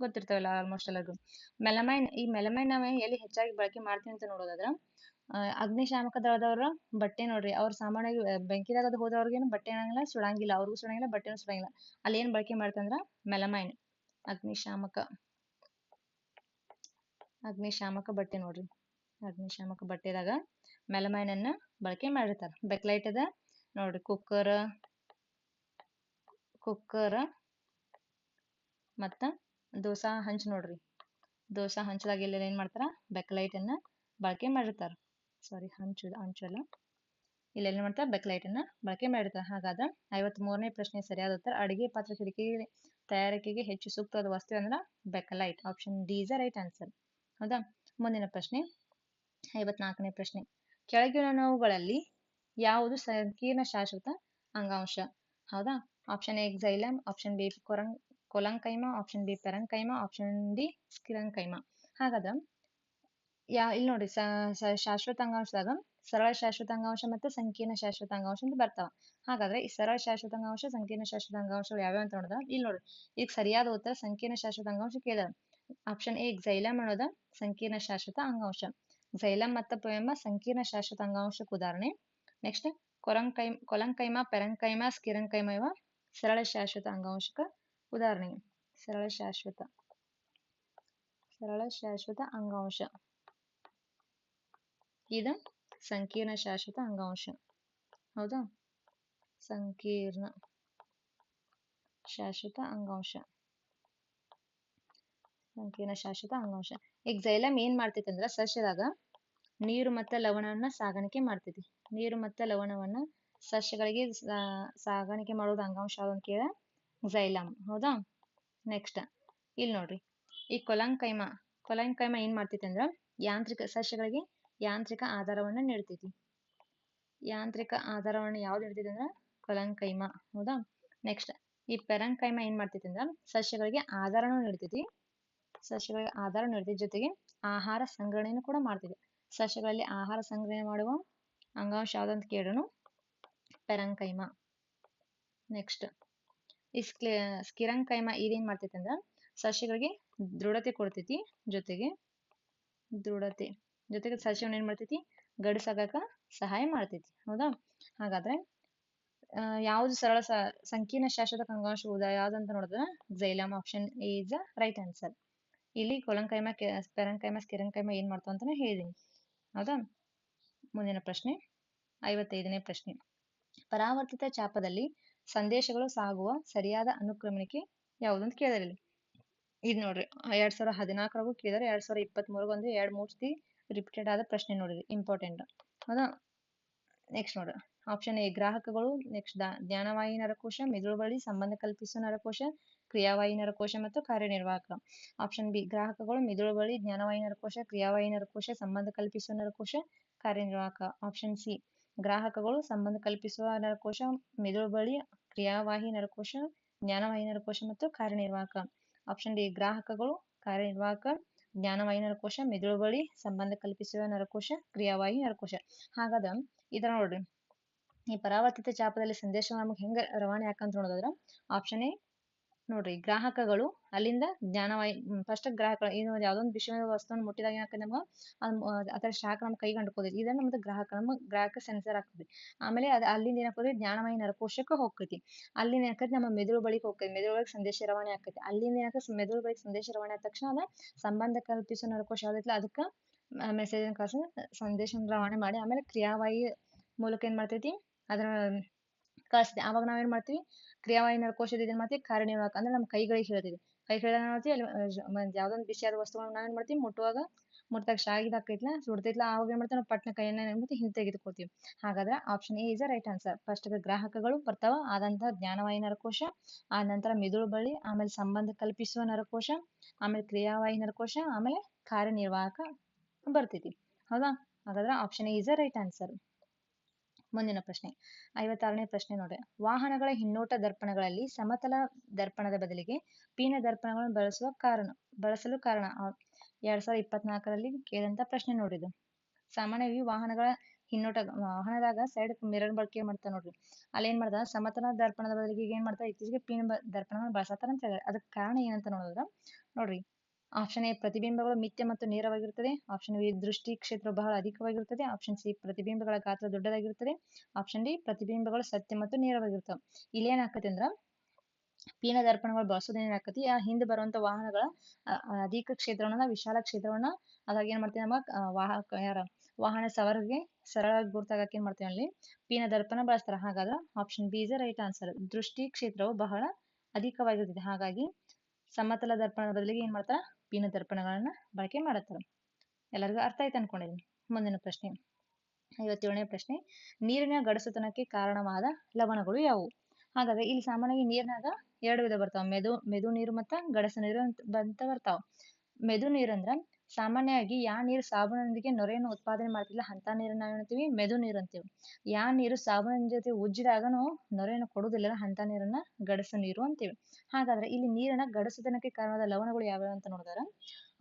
ಗೊತ್ತಿರ್ತಾವಲ್ಲ ಆಲ್ಮೋಸ್ಟ್ ಎಲ್ಲರಿಗೂ. ಮೆಲಮೈನ್, ಈ ಮೆಲಮೈನ್ ನಾವು ಎಲ್ಲಿ ಹೆಚ್ಚಾಗಿ ಬಳಕೆ ಮಾಡ್ತೀವಿ ಅಂತ ನೋಡೋದಾದ್ರೆ ಅಗ್ನಿಶಾಮಕ ದಳದವ್ರ ಬಟ್ಟೆ ನೋಡ್ರಿ. ಅವ್ರು ಸಾಮಾನ್ಯವಾಗಿ ಬೆಂಕಿದಾಗ ಅದು ಹೋದವ್ರಿಗೇನು ಬಟ್ಟೆ ಏನಾಗಿಲ್ಲ ಸುಡಂಗಿಲ್ಲ. ಅವ್ರಿಗೂ ಸುಡಂಗಿಲ್ಲ, ಬಟ್ಟೆನೂ ಸುಡಂಗಿಲ್ಲ. ಅಲ್ಲಿ ಏನು ಬಳಕೆ ಮಾಡ್ತಂದ್ರ ಮೆಲಮೈನ್, ಅಗ್ನಿಶಾಮಕ ಅಗ್ನಿಶಾಮಕ ಬಟ್ಟೆ ನೋಡ್ರಿ. ಅಗ್ನಿಶಾಮಕ ಬಟ್ಟೆದಾಗ ಮೆಲಮೈನನ್ನ ಬಳಕೆ ಮಾಡಿರ್ತಾರೆ. ಬೆಕ್ಲೈಟ್ ಅದ, ನೋಡ್ರಿ ಕುಕ್ಕರ್ ಕುಕ್ಕರ್ ಮತ್ತು ದೋಸಾ ಹಂಚು ನೋಡ್ರಿ. ದೋಸಾ ಹಂಚದಾಗ ಇಲ್ಲೆಲ್ಲ ಏನು ಮಾಡ್ತಾರ? ಬೆಕ್ಲೈಟನ್ನು ಬಳಕೆ ಮಾಡಿರ್ತಾರೆ. ಸಾರಿ ಹಂಚು ಹಂಚು ಅಲ್ಲ. ಇಲ್ಲೆಲ್ಲ ಮಾಡ್ತಾರೆ? ಬೆಕ್ಲೈಟನ್ನು ಬಳಕೆ ಮಾಡಿರ್ತಾರೆ. ಹಾಗಾದ್ರೆ ಐವತ್ತ್ಮೂರನೇ ಪ್ರಶ್ನೆ ಸರಿಯಾದ ಉತ್ತರ. ಅಡುಗೆ ಪಾತ್ರೆ ಕಿಟಕಿಗೆ ತಯಾರಿಕೆಗೆ ಹೆಚ್ಚು ಸೂಕ್ತವಾದ ವಸ್ತು ಅಂದ್ರೆ bakelite option D is right answer ಹೌದಾ? ಮುಂದಿನ ಪ್ರಶ್ನೆ. ಐವತ್ನಾಲ್ಕನೇ ಪ್ರಶ್ನೆ. ಕೆಳಗಿನವುಗಳಲ್ಲಿ ಯಾವುದು ಸಂಕೀರ್ಣ ಶಾಶ್ವತ ಅಂಗಾಂಶ? ಹೌದಾ? Option A xylem option B ಕೊರಂಗ್ collenchyma option B parenchyma option D sclerenchyma. ಹಾಗಾದ್ರೆ ಯಾ, ಇಲ್ಲಿ ನೋಡಿ ಶಾಶ್ವತ ಅಂಗಾಂಶದಾಗ ಸರಳ ಶಾಶ್ವತ ಅಂಗಾಂಶ ಮತ್ತು ಸಂಕೀರ್ಣ ಶಾಶ್ವತ ಅಂಗಾಂಶ ಅಂತ ಬರ್ತಾವ. ಹಾಗಾದ್ರೆ ಈ ಸರಳ ಶಾಶ್ವತ ಅಂಗಾಂಶ, ಸಂಕೀರ್ಣ ಶಾಶ್ವತ ಅಂಗಾಂಶಗಳು ಯಾವ್ಯಾವ ಅಂತ ನೋಡಿದ ಇಲ್ಲಿ ನೋಡಿ, ಈಗ ಸರಿಯಾದ ಉತ್ತರ ಸಂಕೀರ್ಣ ಶಾಶ್ವತ ಅಂಗಾಂಶ ಕೇಳಿದ ಆಪ್ಷನ್ ಎ ಎಕ್ಸೈಲಮ್ ಅನ್ನೋದ ಸಂಕೀರ್ಣ ಶಾಶ್ವತ ಅಂಗಾಂಶ. ಝೈಲಮ್ ಮತ್ತು ಪೊಯಮ ಸಂಕೀರ್ಣ ಶಾಶ್ವತ ಅಂಗಾಂಶಕ್ಕೆ ಉದಾಹರಣೆ. ನೆಕ್ಸ್ಟ್ ಕೊರಂಕೈ, ಕೊಲಂಕೈಮ, ಪೆರಂಕೈಮ ಸ್ಕಿರಂಕೈಮ ಇವ ಸರಳ ಶಾಶ್ವತ ಅಂಗಾಂಶಕ ಉದಾಹರಣೆ. ಸರಳ ಶಾಶ್ವತ. ಸರಳ ಶಾಶ್ವತ ಅಂಗಾಂಶ. ಇದು ಸಂಕೀರ್ಣ ಶಾಶ್ವತ ಅಂಗಾಂಶ. ಹೌದಾ? ಸಂಕೀರ್ಣ ಶಾಶ್ವತ ಅಂಗಾಂಶ. ಸಂಕೀರ್ಣ ಶಾಶ್ವತ ಅಂಗಾಂಶ. ಈಗ ಜೈಲಮ್ ಏನ್ ಮಾಡ್ತೈತಿ ಅಂದ್ರ ಸಸ್ಯದಾಗ ನೀರು ಮತ್ತು ಲವಣವನ್ನು ಸಾಗಾಣಿಕೆ ಮಾಡ್ತೈತಿ. ನೀರು ಮತ್ತು ಲವಣವನ್ನು ಸಸ್ಯಗಳಿಗೆ ಸಾಗಾಣಿಕೆ ಮಾಡೋದು ಅಂಗಾಂಶ ಅಂತ ಕೇಳ. ಝೈಲಮ್ ಹೌದಾ? ನೆಕ್ಸ್ಟ್ ಇಲ್ಲಿ ನೋಡ್ರಿ. ಈ ಕೊಲಂಕೈಮ ಕೊಲಂಕೈಮ ಏನ್ ಮಾಡ್ತೈತಿ ಅಂದ್ರ ಯಾಂತ್ರಿಕ ಸಸ್ಯಗಳಿಗೆ ಯಾಂತ್ರಿಕ ಆಧಾರವನ್ನ ನೀಡ್ತೈತಿ. ಯಾಂತ್ರಿಕ ಆಧಾರವನ್ನ ಯಾವ್ದು ನೀಡ್ತೈತಿ ಅಂದ್ರ ಕೊಲಂಕೈಮ. ಹೌದಾ? ನೆಕ್ಸ್ಟ್ ಈ ಪೆರಂಕೈಮ ಏನ್ ಮಾಡ್ತೈತಿ ಅಂದ್ರ ಸಸ್ಯಗಳಿಗೆ ಆಧಾರನೂ ನೀಡ್ತೈತಿ. ಸಸ್ಯಗಳಿಗೆ ಆಧಾರ ನೀಡ್ತೈತಿ. ಜೊತೆಗೆ ಆಹಾರ ಸಂಗ್ರಹಣೆಯನ್ನು ಕೂಡ ಮಾಡ್ತೈತಿ. ಸಸ್ಯಗಳಲ್ಲಿ ಆಹಾರ ಸಂಗ್ರಹಣೆ ಮಾಡುವ ಅಂಗಾಂಶ ಯಾವ್ದಂತ ಕೇಳೋಣ. ಪೆರಂಕೈಮ. ನೆಕ್ಸ್ಟ್ ಈ ಸ್ಕಿರಂಕೈಮ ಇದೇನ್ ಮಾಡ್ತೈತೆ ಅಂದ್ರ ಸಸ್ಯಗಳಿಗೆ ದೃಢತೆ ಕೊಡ್ತೈತಿ ಜೊತೆಗೆ, ದೃಢತೆ ಜೊತೆಗೆ ಸಸ್ಯವನ್ನು ಏನ್ ಮಾಡ್ತೈತಿ? ಗಡಸಾಗಕ ಸಹಾಯ ಮಾಡ್ತೈತಿ. ಹೌದಾ? ಹಾಗಾದ್ರೆ ಯಾವ್ದು ಸರಳ ಸಂಕೀರ್ಣ ಶಾಶ್ವತ ಅಂಗಾಂಶ ಉದಾ ಯಾವ್ದಂತ ನೋಡಿದ್ರೆ xylem option is right answer ಇಲ್ಲಿ ಕೊಲಂಕೈಮ ಪೆರಂಕೈಮ, ಸ್ಕಿರಂಕೈಮ ಏನ್ ಮಾಡ್ತಾವ ಅಂತಾನೆ ಹೇಳಿದೀನಿ. ಹೌದಾ? ಮುಂದಿನ ಪ್ರಶ್ನೆ, ಐವತ್ತೈದನೇ ಪ್ರಶ್ನೆ. ಪರಾವರ್ತಿತ ಚಾಪದಲ್ಲಿ ಸಂದೇಶಗಳು ಸಾಗುವ ಸರಿಯಾದ ಅನುಕ್ರಮಣಿಕೆ ಯಾವುದು ಅಂತ ಕೇಳಿದ್ರಿ ಇದು ನೋಡ್ರಿ, ಎರಡ್ ಸಾವಿರದ ಹದಿನಾಲ್ಕರಾಗೂ ಕೇಳಿದಾರೆ, ಎರಡ್ ಸಾವಿರದ ಇಪ್ಪತ್ತ್ ಮೂರಗೂ ಎರಡ್ ಮೂರ್ ಸತಿ ರಿಪೀಟೆಡ್ ಆದ ಪ್ರಶ್ನೆ ನೋಡಿರಿ ಇಂಪಾರ್ಟೆಂಟ್ ಹೌದಾ? ನೆಕ್ಸ್ಟ್ ನೋಡ್ರಿ ಆಪ್ಷನ್ ಎ ಗ್ರಾಹಕಗಳು ನೆಕ್ಸ್ಟ್ ಜ್ಞಾನವಾಹಿ ನರಕೋಶ ಮಿದುಳು ಬಳಿ ಸಂಬಂಧ ಕಲ್ಪಿಸುವ ನರಕೋಶ ಕ್ರಿಯಾವಾಹಿ ನರಕೋಶ ಮತ್ತು ಕಾರ್ಯನಿರ್ವಾಹಕ. ಆಪ್ಷನ್ ಬಿ ಗ್ರಾಹಕಗಳು ಮಿದುಳು ಬಳಿ ಜ್ಞಾನವಾಹಿ ನರಕೋಶ, ಕ್ರಿಯಾವಾಹಿ ನರಕೋಶ, ಸಂಬಂಧ ಕಲ್ಪಿಸುವ ನರಕೋಶ, ಕಾರ್ಯನಿರ್ವಾಹಕ. ಆಪ್ಷನ್ ಸಿ ಗ್ರಾಹಕಗಳು ಸಂಬಂಧ ಕಲ್ಪಿಸುವ ನರಕೋಶ, ಮಿದುಳು ಬಳಿ ಕ್ರಿಯಾವಾಹಿ ನರಕೋಶ, ಜ್ಞಾನವಾಹಿ ನರಕೋಶ ಮತ್ತು ಕಾರ್ಯನಿರ್ವಾಹಕ. ಆಪ್ಷನ್ ಡಿ ಗ್ರಾಹಕಗಳು ಕಾರ್ಯನಿರ್ವಾಹಕ, ಜ್ಞಾನವಾಹಿ ನರಕೋಶ, ಮಿದುಳು ಬಳಿ ಸಂಬಂಧ ಕಲ್ಪಿಸುವ ನರಕೋಶ, ಕ್ರಿಯಾವಾಹಿ ನರಕೋಶ. ಹಾಗಾದ ಇದರ ನೋಡ್ರಿ. ಈ ಪರಾವರ್ತಿತ ಚಾಪದಲ್ಲಿ ಸಂದೇಶ ನಮಗೆ ಹೆಂಗ ರವಾನೆ ಯಾಕಂತ ನೋಡೋದಾದ್ರ ಆಪ್ಷನ್ ಎ ನೋಡ್ರಿ ಗ್ರಾಹಕಗಳು ಅಲ್ಲಿಂದ ಜ್ಞಾನವಾಯಿ ಫಸ್ಟ್ ಗ್ರಾಹಕಗಳು ಏನು ಯಾವ್ದೊಂದು ವಿಷಯ ವಸ್ತುವನ್ನು ಮುಟ್ಟಿದಾಗ ಏನಾಗ್ತದೆ ಅದ್ ಅದರ ಶಾಖ ನಮ್ಮ ಕೈಗೆ ಅಂಟ್ಕೋತೈತಿ. ಇದನ್ನ ನಮ್ದು ಗ್ರಾಹಕ, ನಮ್ಮ ಗ್ರಾಹಕ ಸೆನ್ಸರ್ ಆಗ್ತದೆ ಆಮೇಲೆ ಅದು ಅಲ್ಲಿಂದ ಏನಾಗ್ತದೆ ಜ್ಞಾನವಾಯಿ ನರಕೋಶಕ್ಕೆ ಹೋಗ್ತೈತಿ. ಅಲ್ಲಿಂದ ಏನಾಗ್ತದೆ ನಮ್ಮ ಮೆದುಳು ಬಳಿಗೆ ಹೋಗ್ತೈತಿ. ಮೆದುಳು ಸಂದೇಶ ರವಾನೆ ಆಗ್ತೈತಿ. ಅಲ್ಲಿಂದ ಏನಾಗ್ತದೆ ಮೆದುಳು ಬಳಿಗೆ ಸಂದೇಶ ರವಾನೆ ಆದ ತಕ್ಷಣ ಅದ ಸಂಬಂಧ ಕಲ್ಪಿಸೋ ನರಕೋಶ ಯಾವ್ದೈತಿ ಅದಕ್ಕೆ ಮೆಸೇಜ್ ಕಳ್ಸ ಸಂದೇಶ ರವಾನೆ ಮಾಡಿ. ಆಮೇಲೆ ಕ್ರಿಯಾವಾಯಿ ಮೂಲಕ ಏನ್ ಮಾಡ್ತೈತಿ? ಅದರ ಕಳಿಸ್ತದೆ ಆವಾಗ ನಾವೇನ್ ಮಾಡ್ತೀವಿ? ಕ್ರಿಯಾವಾಹಿ ನರಕೋಶದ ಇದನ್ನ ಮಾಡ್ತೀವಿ? ಕಾರ್ಯನಿರ್ವಾಹಕ ಅಂದ್ರೆ ನಮ್ಮ ಕೈಗಳಿಗೆ ಹೇಳ್ತೀವಿ. ಕೈ ಹೇಳಿದಾಗ ಮಾಡ್ತೀವಿ ಅಲ್ಲಿ ಯಾವ್ದೊಂದು ಬಿಸಿಯಾದ ವಸ್ತುಗಳನ್ನ ನಾವೇನ್ ಮಾಡ್ತೀವಿ? ಮುಟ್ಟುವಾಗ ಮುಟ್ಟಾಗ ಶಾಗಿದ ಹಾಕೈತ್ಲ ಸುಡ್ತೈತ್ಲ. ಆವಾಗ ಏನ್ ಮಾಡ್ತೀವಿ? ನಾವು ಪಟ್ನ ಕೈಯನ್ನ ಏನ್ ಮಾಡ್ತೀವಿ? ಹಿಂದೆ ತೆಗೆದುಕೊಳ್ತೀವಿ ಹಾಗಾದ್ರೆ option A is right answer first ಗ್ರಾಹಕಗಳು ಬರ್ತಾವ. ಆದಂತಹ ಜ್ಞಾನವಾಹಿ ನರಕೋಶ, ಆ ನಂತರ ಮಿದುಳು ಬಳ್ಳಿ, ಆಮೇಲೆ ಸಂಬಂಧ ಕಲ್ಪಿಸುವ ನರಕೋಶ, ಆಮೇಲೆ ಕ್ರಿಯಾವಾಹಿ ನರಕೋಶ, ಆಮೇಲೆ ಕಾರ್ಯನಿರ್ವಾಹಕ ಬರ್ತೈತಿ. ಹೌದಾ? ಹಾಗಾದ್ರೆ option A is right answer ಮುಂದಿನ ಪ್ರಶ್ನೆ. ಐವತ್ತಾರನೇ ಪ್ರಶ್ನೆ ನೋಡಿ. ವಾಹನಗಳ ಹಿನ್ನೋಟ ದರ್ಪಣಗಳಲ್ಲಿ ಸಮತಲ ದರ್ಪಣದ ಬದಲಿಗೆ ಪೀನ ದರ್ಪಣಗಳನ್ನು ಬಳಸುವ ಕಾರಣ, ಬಳಸಲು ಕಾರಣ. ಎರಡ್ ಸಾವಿರದ ಇಪ್ಪತ್ನಾಲ್ಕರಲ್ಲಿ ಕೇಳಿದಂತ ಪ್ರಶ್ನೆ ನೋಡಿದ್ದು. ಸಾಮಾನ್ಯವಾಗಿ ವಾಹನಗಳ ಹಿನ್ನೋಟ, ವಾಹನದಾಗ ಸೈಡ್ ಮಿರರ್ ಬಳಕೆ ಮಾಡ್ತಾರ ನೋಡ್ರಿ. ಅಲ್ಲಿ ಏನ್ ಮಾಡ್ದ ಸಮತಲ ದರ್ಪಣದ ಬದಲಿಗೆ ಏನ್ ಮಾಡ್ತಾರೆ? ಇತ್ತೀಚೆಗೆ ಪೀನ ದರ್ಪಣವನ್ನು ಬಳಸತ್ತಾರ ಅಂತ ಹೇಳಿದ್ರೆ ಅದಕ್ಕೆ ಕಾರಣ ಏನಂತ ನೋಡಿದ್ರ? ನೋಡ್ರಿ. ಆಪ್ಷನ್ ಎ ಪ್ರತಿಬಿಂಬಗಳು ಮಿಥ್ಯ ಮತ್ತು ನೇರವಾಗಿರುತ್ತದೆ. ಆಪ್ಷನ್ ಬಿ ದೃಷ್ಟಿ ಕ್ಷೇತ್ರ ಬಹಳ ಅಧಿಕವಾಗಿರುತ್ತದೆ. ಆಪ್ಷನ್ ಸಿ ಪ್ರತಿಬಿಂಬಗಳ ಗಾತ್ರ ದೊಡ್ಡದಾಗಿರುತ್ತದೆ. ಆಪ್ಷನ್ ಡಿ ಪ್ರತಿಬಿಂಬಗಳು ಸತ್ಯ ಮತ್ತು ನೇರವಾಗಿರುತ್ತವೆ. ಇಲ್ಲಿ ಏನಾಕತಿ ಅಂದ್ರ ಪೀನ ದರ್ಪಣಗಳು ಬಳಸೋದ್ರಿಂದ ಏನಾಕತಿ ಆ ಹಿಂದೆ ಬರುವಂತ ವಾಹನಗಳ ಅಧಿಕ ಕ್ಷೇತ್ರವನ್ನ ವಿಶಾಲ ಕ್ಷೇತ್ರವನ್ನ ಅದಾಗ ಏನ್ ಮಾಡ್ತೀವಿ ನಮ್ಮ ವಾಹಕ, ಯಾರ, ವಾಹನ ಸವರ್ಗೆ ಸರಳವಾಗಿ ಗುರುತಾಗಕ್ಕೆ ಏನ್ ಮಾಡ್ತೀವಿ ಅಲ್ಲಿ? ಪೀನ ದರ್ಪಣ ಬಳಸ್ತಾರ. ಹಾಗಾದ್ರೆ option B is right answer ದೃಷ್ಟಿ ಕ್ಷೇತ್ರವು ಬಹಳ ಅಧಿಕವಾಗಿರುತ್ತದೆ. ಹಾಗಾಗಿ ಸಮತಲ ದರ್ಪಣದ ಬದಲಿಗೆ ಏನ್ ಮಾಡ್ತಾರ? ಪೀನ ದರ್ಪಣಗಳನ್ನ ಬಳಕೆ ಮಾಡತ್ತಾರ ಎಲ್ಲರಿಗೂ ಅರ್ಥ ಆಯ್ತು ಅನ್ಕೊಂಡಿದ್ದೀನಿ ಮುಂದಿನ ಪ್ರಶ್ನೆ. ಐವತ್ತೇಳನೇ ಪ್ರಶ್ನೆ. ನೀರಿನ ಗಡಸುತನಕ್ಕೆ ಕಾರಣವಾದ ಲವಣಗಳು ಯಾವುವು? ಹಾಗಾದ್ರೆ ಇಲ್ಲಿ ಸಾಮಾನ್ಯವಾಗಿ ನೀರಿನಾಗ ಎರಡು ವಿಧ ಬರ್ತಾವ. ಮೆದು ಮೆದು ನೀರು ಮತ್ತ ಗಡಸು ನೀರು ಅಂತ ಬರ್ತಾವ. ಮೆದು ನೀರು ಅಂದ್ರ ಸಾಮಾನ್ಯವಾಗಿ ಯಾ ನೀರು ಸಾಬೂನೊಂದಿಗೆ ನೊರೆಯನ್ನು ಉತ್ಪಾದನೆ ಮಾಡ್ತಿಲ್ಲ ಅಂತ ನೀರನ್ನ ನಾವ್ ಏನಂತೀವಿ? ಮೆದು ನೀರು ಅಂತೀವಿ. ಯಾ ನೀರು ಸಾಬೂನಿನ ಜೊತೆ ಉಜ್ಜಿದಾಗನು ನೊರೆಯನ್ನು ಕೊಡುವುದಿಲ್ಲ ಅಂತ ನೀರನ್ನ ಗಡಸು ನೀರು ಅಂತೀವಿ. ಹಾಗಾದ್ರೆ ಇಲ್ಲಿ ನೀರನ್ನ ಗಡಸುತನಕ್ಕೆ ಕಾರಣವಾದ ಲವಣಗಳು ಯಾವ್ಯಾವ ಅಂತ ನೋಡಿದಾರ?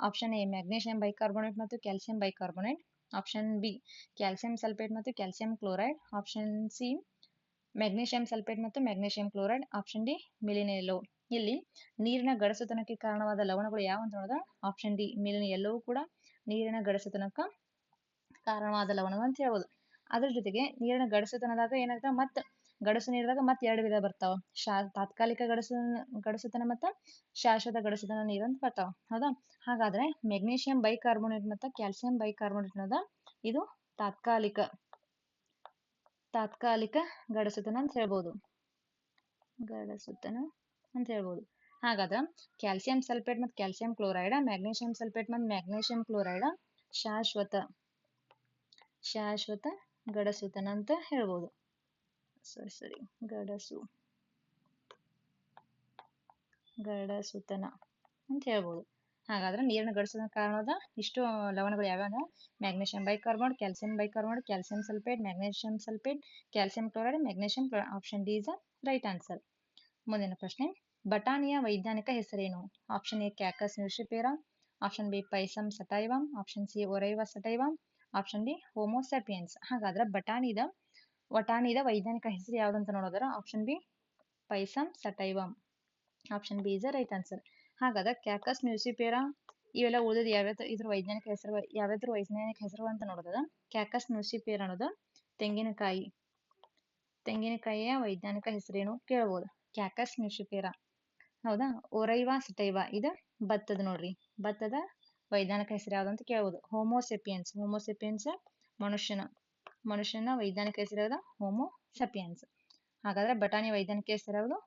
ಆಪ್ಷನ್ ಎ ಮ್ಯಾಗ್ನೇಷಿಯಂ ಬೈಕಾರ್ಬೋನೇಟ್ ಮತ್ತು calcium bicarbonate option B calcium sulphate ಮತ್ತು calcium chloride option C magnesium sulphate ಮತ್ತು ಮೆಗ್ನೀಷಿಯಂ ಕ್ಲೋರೈಡ್ ಆಪ್ಷನ್ ಡಿ ಮಿಲಿನೆಲ್ಲೋ ಇಲ್ಲಿ ನೀರಿನ ಗಡಸುತನಕ್ಕೆ ಕಾರಣವಾದ ಲವಣಗಳು ಯಾವ ಅಂತ ನೋಡಿದ್ರೆ? ಆಪ್ಷನ್ ಡಿ ಮೇಲಿನ ಎಲ್ಲವೂ ಕೂಡ ನೀರಿನ ಗಡಸುತನಕ್ಕ ಕಾರಣವಾದ ಲವಣಗಳು ಅಂತ ಹೇಳ್ಬೋದು. ಅದ್ರ ಜೊತೆಗೆ ನೀರಿನ ಗಡಸುತನದಾಗ ಏನಾಗ್ತದೆ? ಮತ್ತ ಗಡಸು ನೀರಿದಾಗ ಮತ್ತೆ ಎರಡು ವಿಧ ಬರ್ತಾವ. ಶಾ, ತಾತ್ಕಾಲಿಕ ಗಡಸು, ಗಡಸುತನ ಮತ್ತ ಶಾಶ್ವತ ಗಡಸುತನ ನೀರು ಅಂತ ಬರ್ತಾವ. ಹೌದಾ? ಹಾಗಾದ್ರೆ ಮೆಗ್ನೀಷಿಯಂ ಬೈಕಾರ್ಬೋನೇಟ್ ಮತ್ತ ಕ್ಯಾಲ್ಸಿಯಂ ಬೈಕಾರ್ಬೋನೇಟ್ ಅನ್ನೋದ ಇದು ತಾತ್ಕಾಲಿಕ ತಾತ್ಕಾಲಿಕ ಗಡಸುತನ ಅಂತ ಹೇಳ್ಬೋದು. ಗಡಸುತನ ಅಂತ ಹೇಳ್ಬೋದು. ಹಾಗಾದ್ರೆ ಕ್ಯಾಲ್ಸಿಯಂ ಸಲ್ಫೇಟ್ ಮತ್ತು ಕ್ಯಾಲ್ಸಿಯಂ ಕ್ಲೋರೈಡ್ ಮ್ಯಾಗ್ನೀಷಿಯಂ ಸಲ್ಫೇಟ್ ಮತ್ತು ಮ್ಯಾಗ್ನೀಷಿಯಂ ಕ್ಲೋರೈಡ್ ಶಾಶ್ವತ ಶಾಶ್ವತ ಗಡಸುತನ ಅಂತ ಹೇಳ್ಬೋದು. ಸರಿ ಸರಿ ಗಡಸು, ಗಡಸುತನ ಅಂತ ಹೇಳ್ಬೋದು. ಹಾಗಾದ್ರೆ ನೀರಿನ ಗಡಸುತನ ಕಾರಣದ ಇಷ್ಟು ಲವಣಗಳು ಯಾವ್ಯಾವ magnesium bicarbonate calcium bicarbonate calcium sulphate magnesium sulphate calcium chloride magnesium option D is right answer ಮುಂದಿನ ಪ್ರಶ್ನೆ. ಬಟಾಣಿಯ ವೈಜ್ಞಾನಿಕ ಹೆಸರೇನು? Option A Cocos nucifera option B Pisum sativum option C Oryza sativum option D Homo sapiens ಹಾಗಾದ್ರೆ ಬಟಾಣಿದ, ವಟಾಣಿದ ವೈಜ್ಞಾನಿಕ ಹೆಸರು ಯಾವ್ದಂತ ನೋಡೋದಾರ option B Pisum sativum option B is right answer ಹಾಗಾದ್ರೆ ಕ್ಯಾಕಸ್ ನ್ಯೂಸಿಪೇರಾ ಇವೆಲ್ಲ ಉಳಿದ ಯಾವ್ಯಾವ ಇದ್ರ ವೈಜ್ಞಾನಿಕ ಹೆಸರು, ಯಾವ್ಯಾವ್ದ್ರ ವೈಜ್ಞಾನಿಕ ಹೆಸರು ಅಂತ ನೋಡೋದದ ಕ್ಯಾಕಸ್ ನ್ಯೂಸಿಪೇರಾ ಅನ್ನೋದು ತೆಂಗಿನಕಾಯಿ. ತೆಂಗಿನಕಾಯಿಯ ವೈಜ್ಞಾನಿಕ ಹೆಸರೇನು ಕೇಳ್ಬೋದು. ಕ್ಯಾಕಸ್ ನ್ಯೂಸಿಪೇರಾ ಹೌದಾ? ಒರೈವಾ ಸಟೈವಾ ಇದು ಭತ್ತದ ನೋಡ್ರಿ. ಭತ್ತದ ವೈಜ್ಞಾನಿಕ ಹೆಸರು ಯಾವ್ದು ಅಂತ ಕೇಳ್ಬೋದು. ಹೋಮೋಸೆಪಿಯನ್ಸ್ ಹೋಮೋಸೆಪಿಯನ್ಸ್ ಮನುಷ್ಯನ. ಮನುಷ್ಯನ ವೈಜ್ಞಾನಿಕ ಹೆಸರು ಯಾವ್ದು? ಹೋಮೋ ಸೆಪಿಯನ್ಸ್ ಹಾಗಾದ್ರೆ ಬಟಾಣಿ ವೈಜ್ಞಾನಿಕ ಹೆಸರು ಯಾವುದು?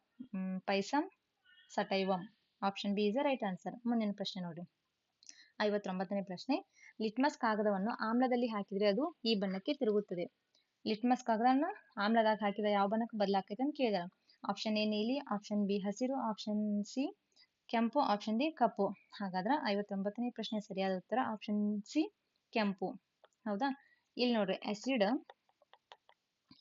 Pisum sativum. Option B is right answer ಮುಂದಿನ ಪ್ರಶ್ನೆ ನೋಡ್ರಿ. ಐವತ್ತೊಂಬತ್ತನೇ ಪ್ರಶ್ನೆ. ಲಿಟ್ಮಸ್ ಕಾಗದವನ್ನು ಆಮ್ಲದಲ್ಲಿ ಹಾಕಿದ್ರೆ ಅದು ಈ ಬಣ್ಣಕ್ಕೆ ತಿರುಗುತ್ತದೆ. ಲಿಟ್ಮಸ್ ಕಾಗದವನ್ನು ಆಮ್ಲದಾಗ ಹಾಕಿದ ಯಾವ ಬಣ್ಣಕ್ಕೆ ಬದಲಾಕೈತೆ ಅಂತ ಕೇಳಿದಾರೆ. ಆಪ್ಷನ್ ಎ ನೀಲಿ ಆಪ್ಷನ್ ಬಿ ಹಸಿರು ಆಪ್ಷನ್ ಸಿ ಕೆಂಪು ಆಪ್ಷನ್ ಡಿ ಕಪ್ಪು. ಹಾಗಾದ್ರೆ ಐವತ್ತೊಂಬತ್ತನೇ ಪ್ರಶ್ನೆ ಸರಿಯಾದ ಉತ್ತರ ಆಪ್ಷನ್ ಸಿ ಕೆಂಪು. ಹೌದಾ? ಇಲ್ಲಿ ನೋಡ್ರಿ ಆಸಿಡ್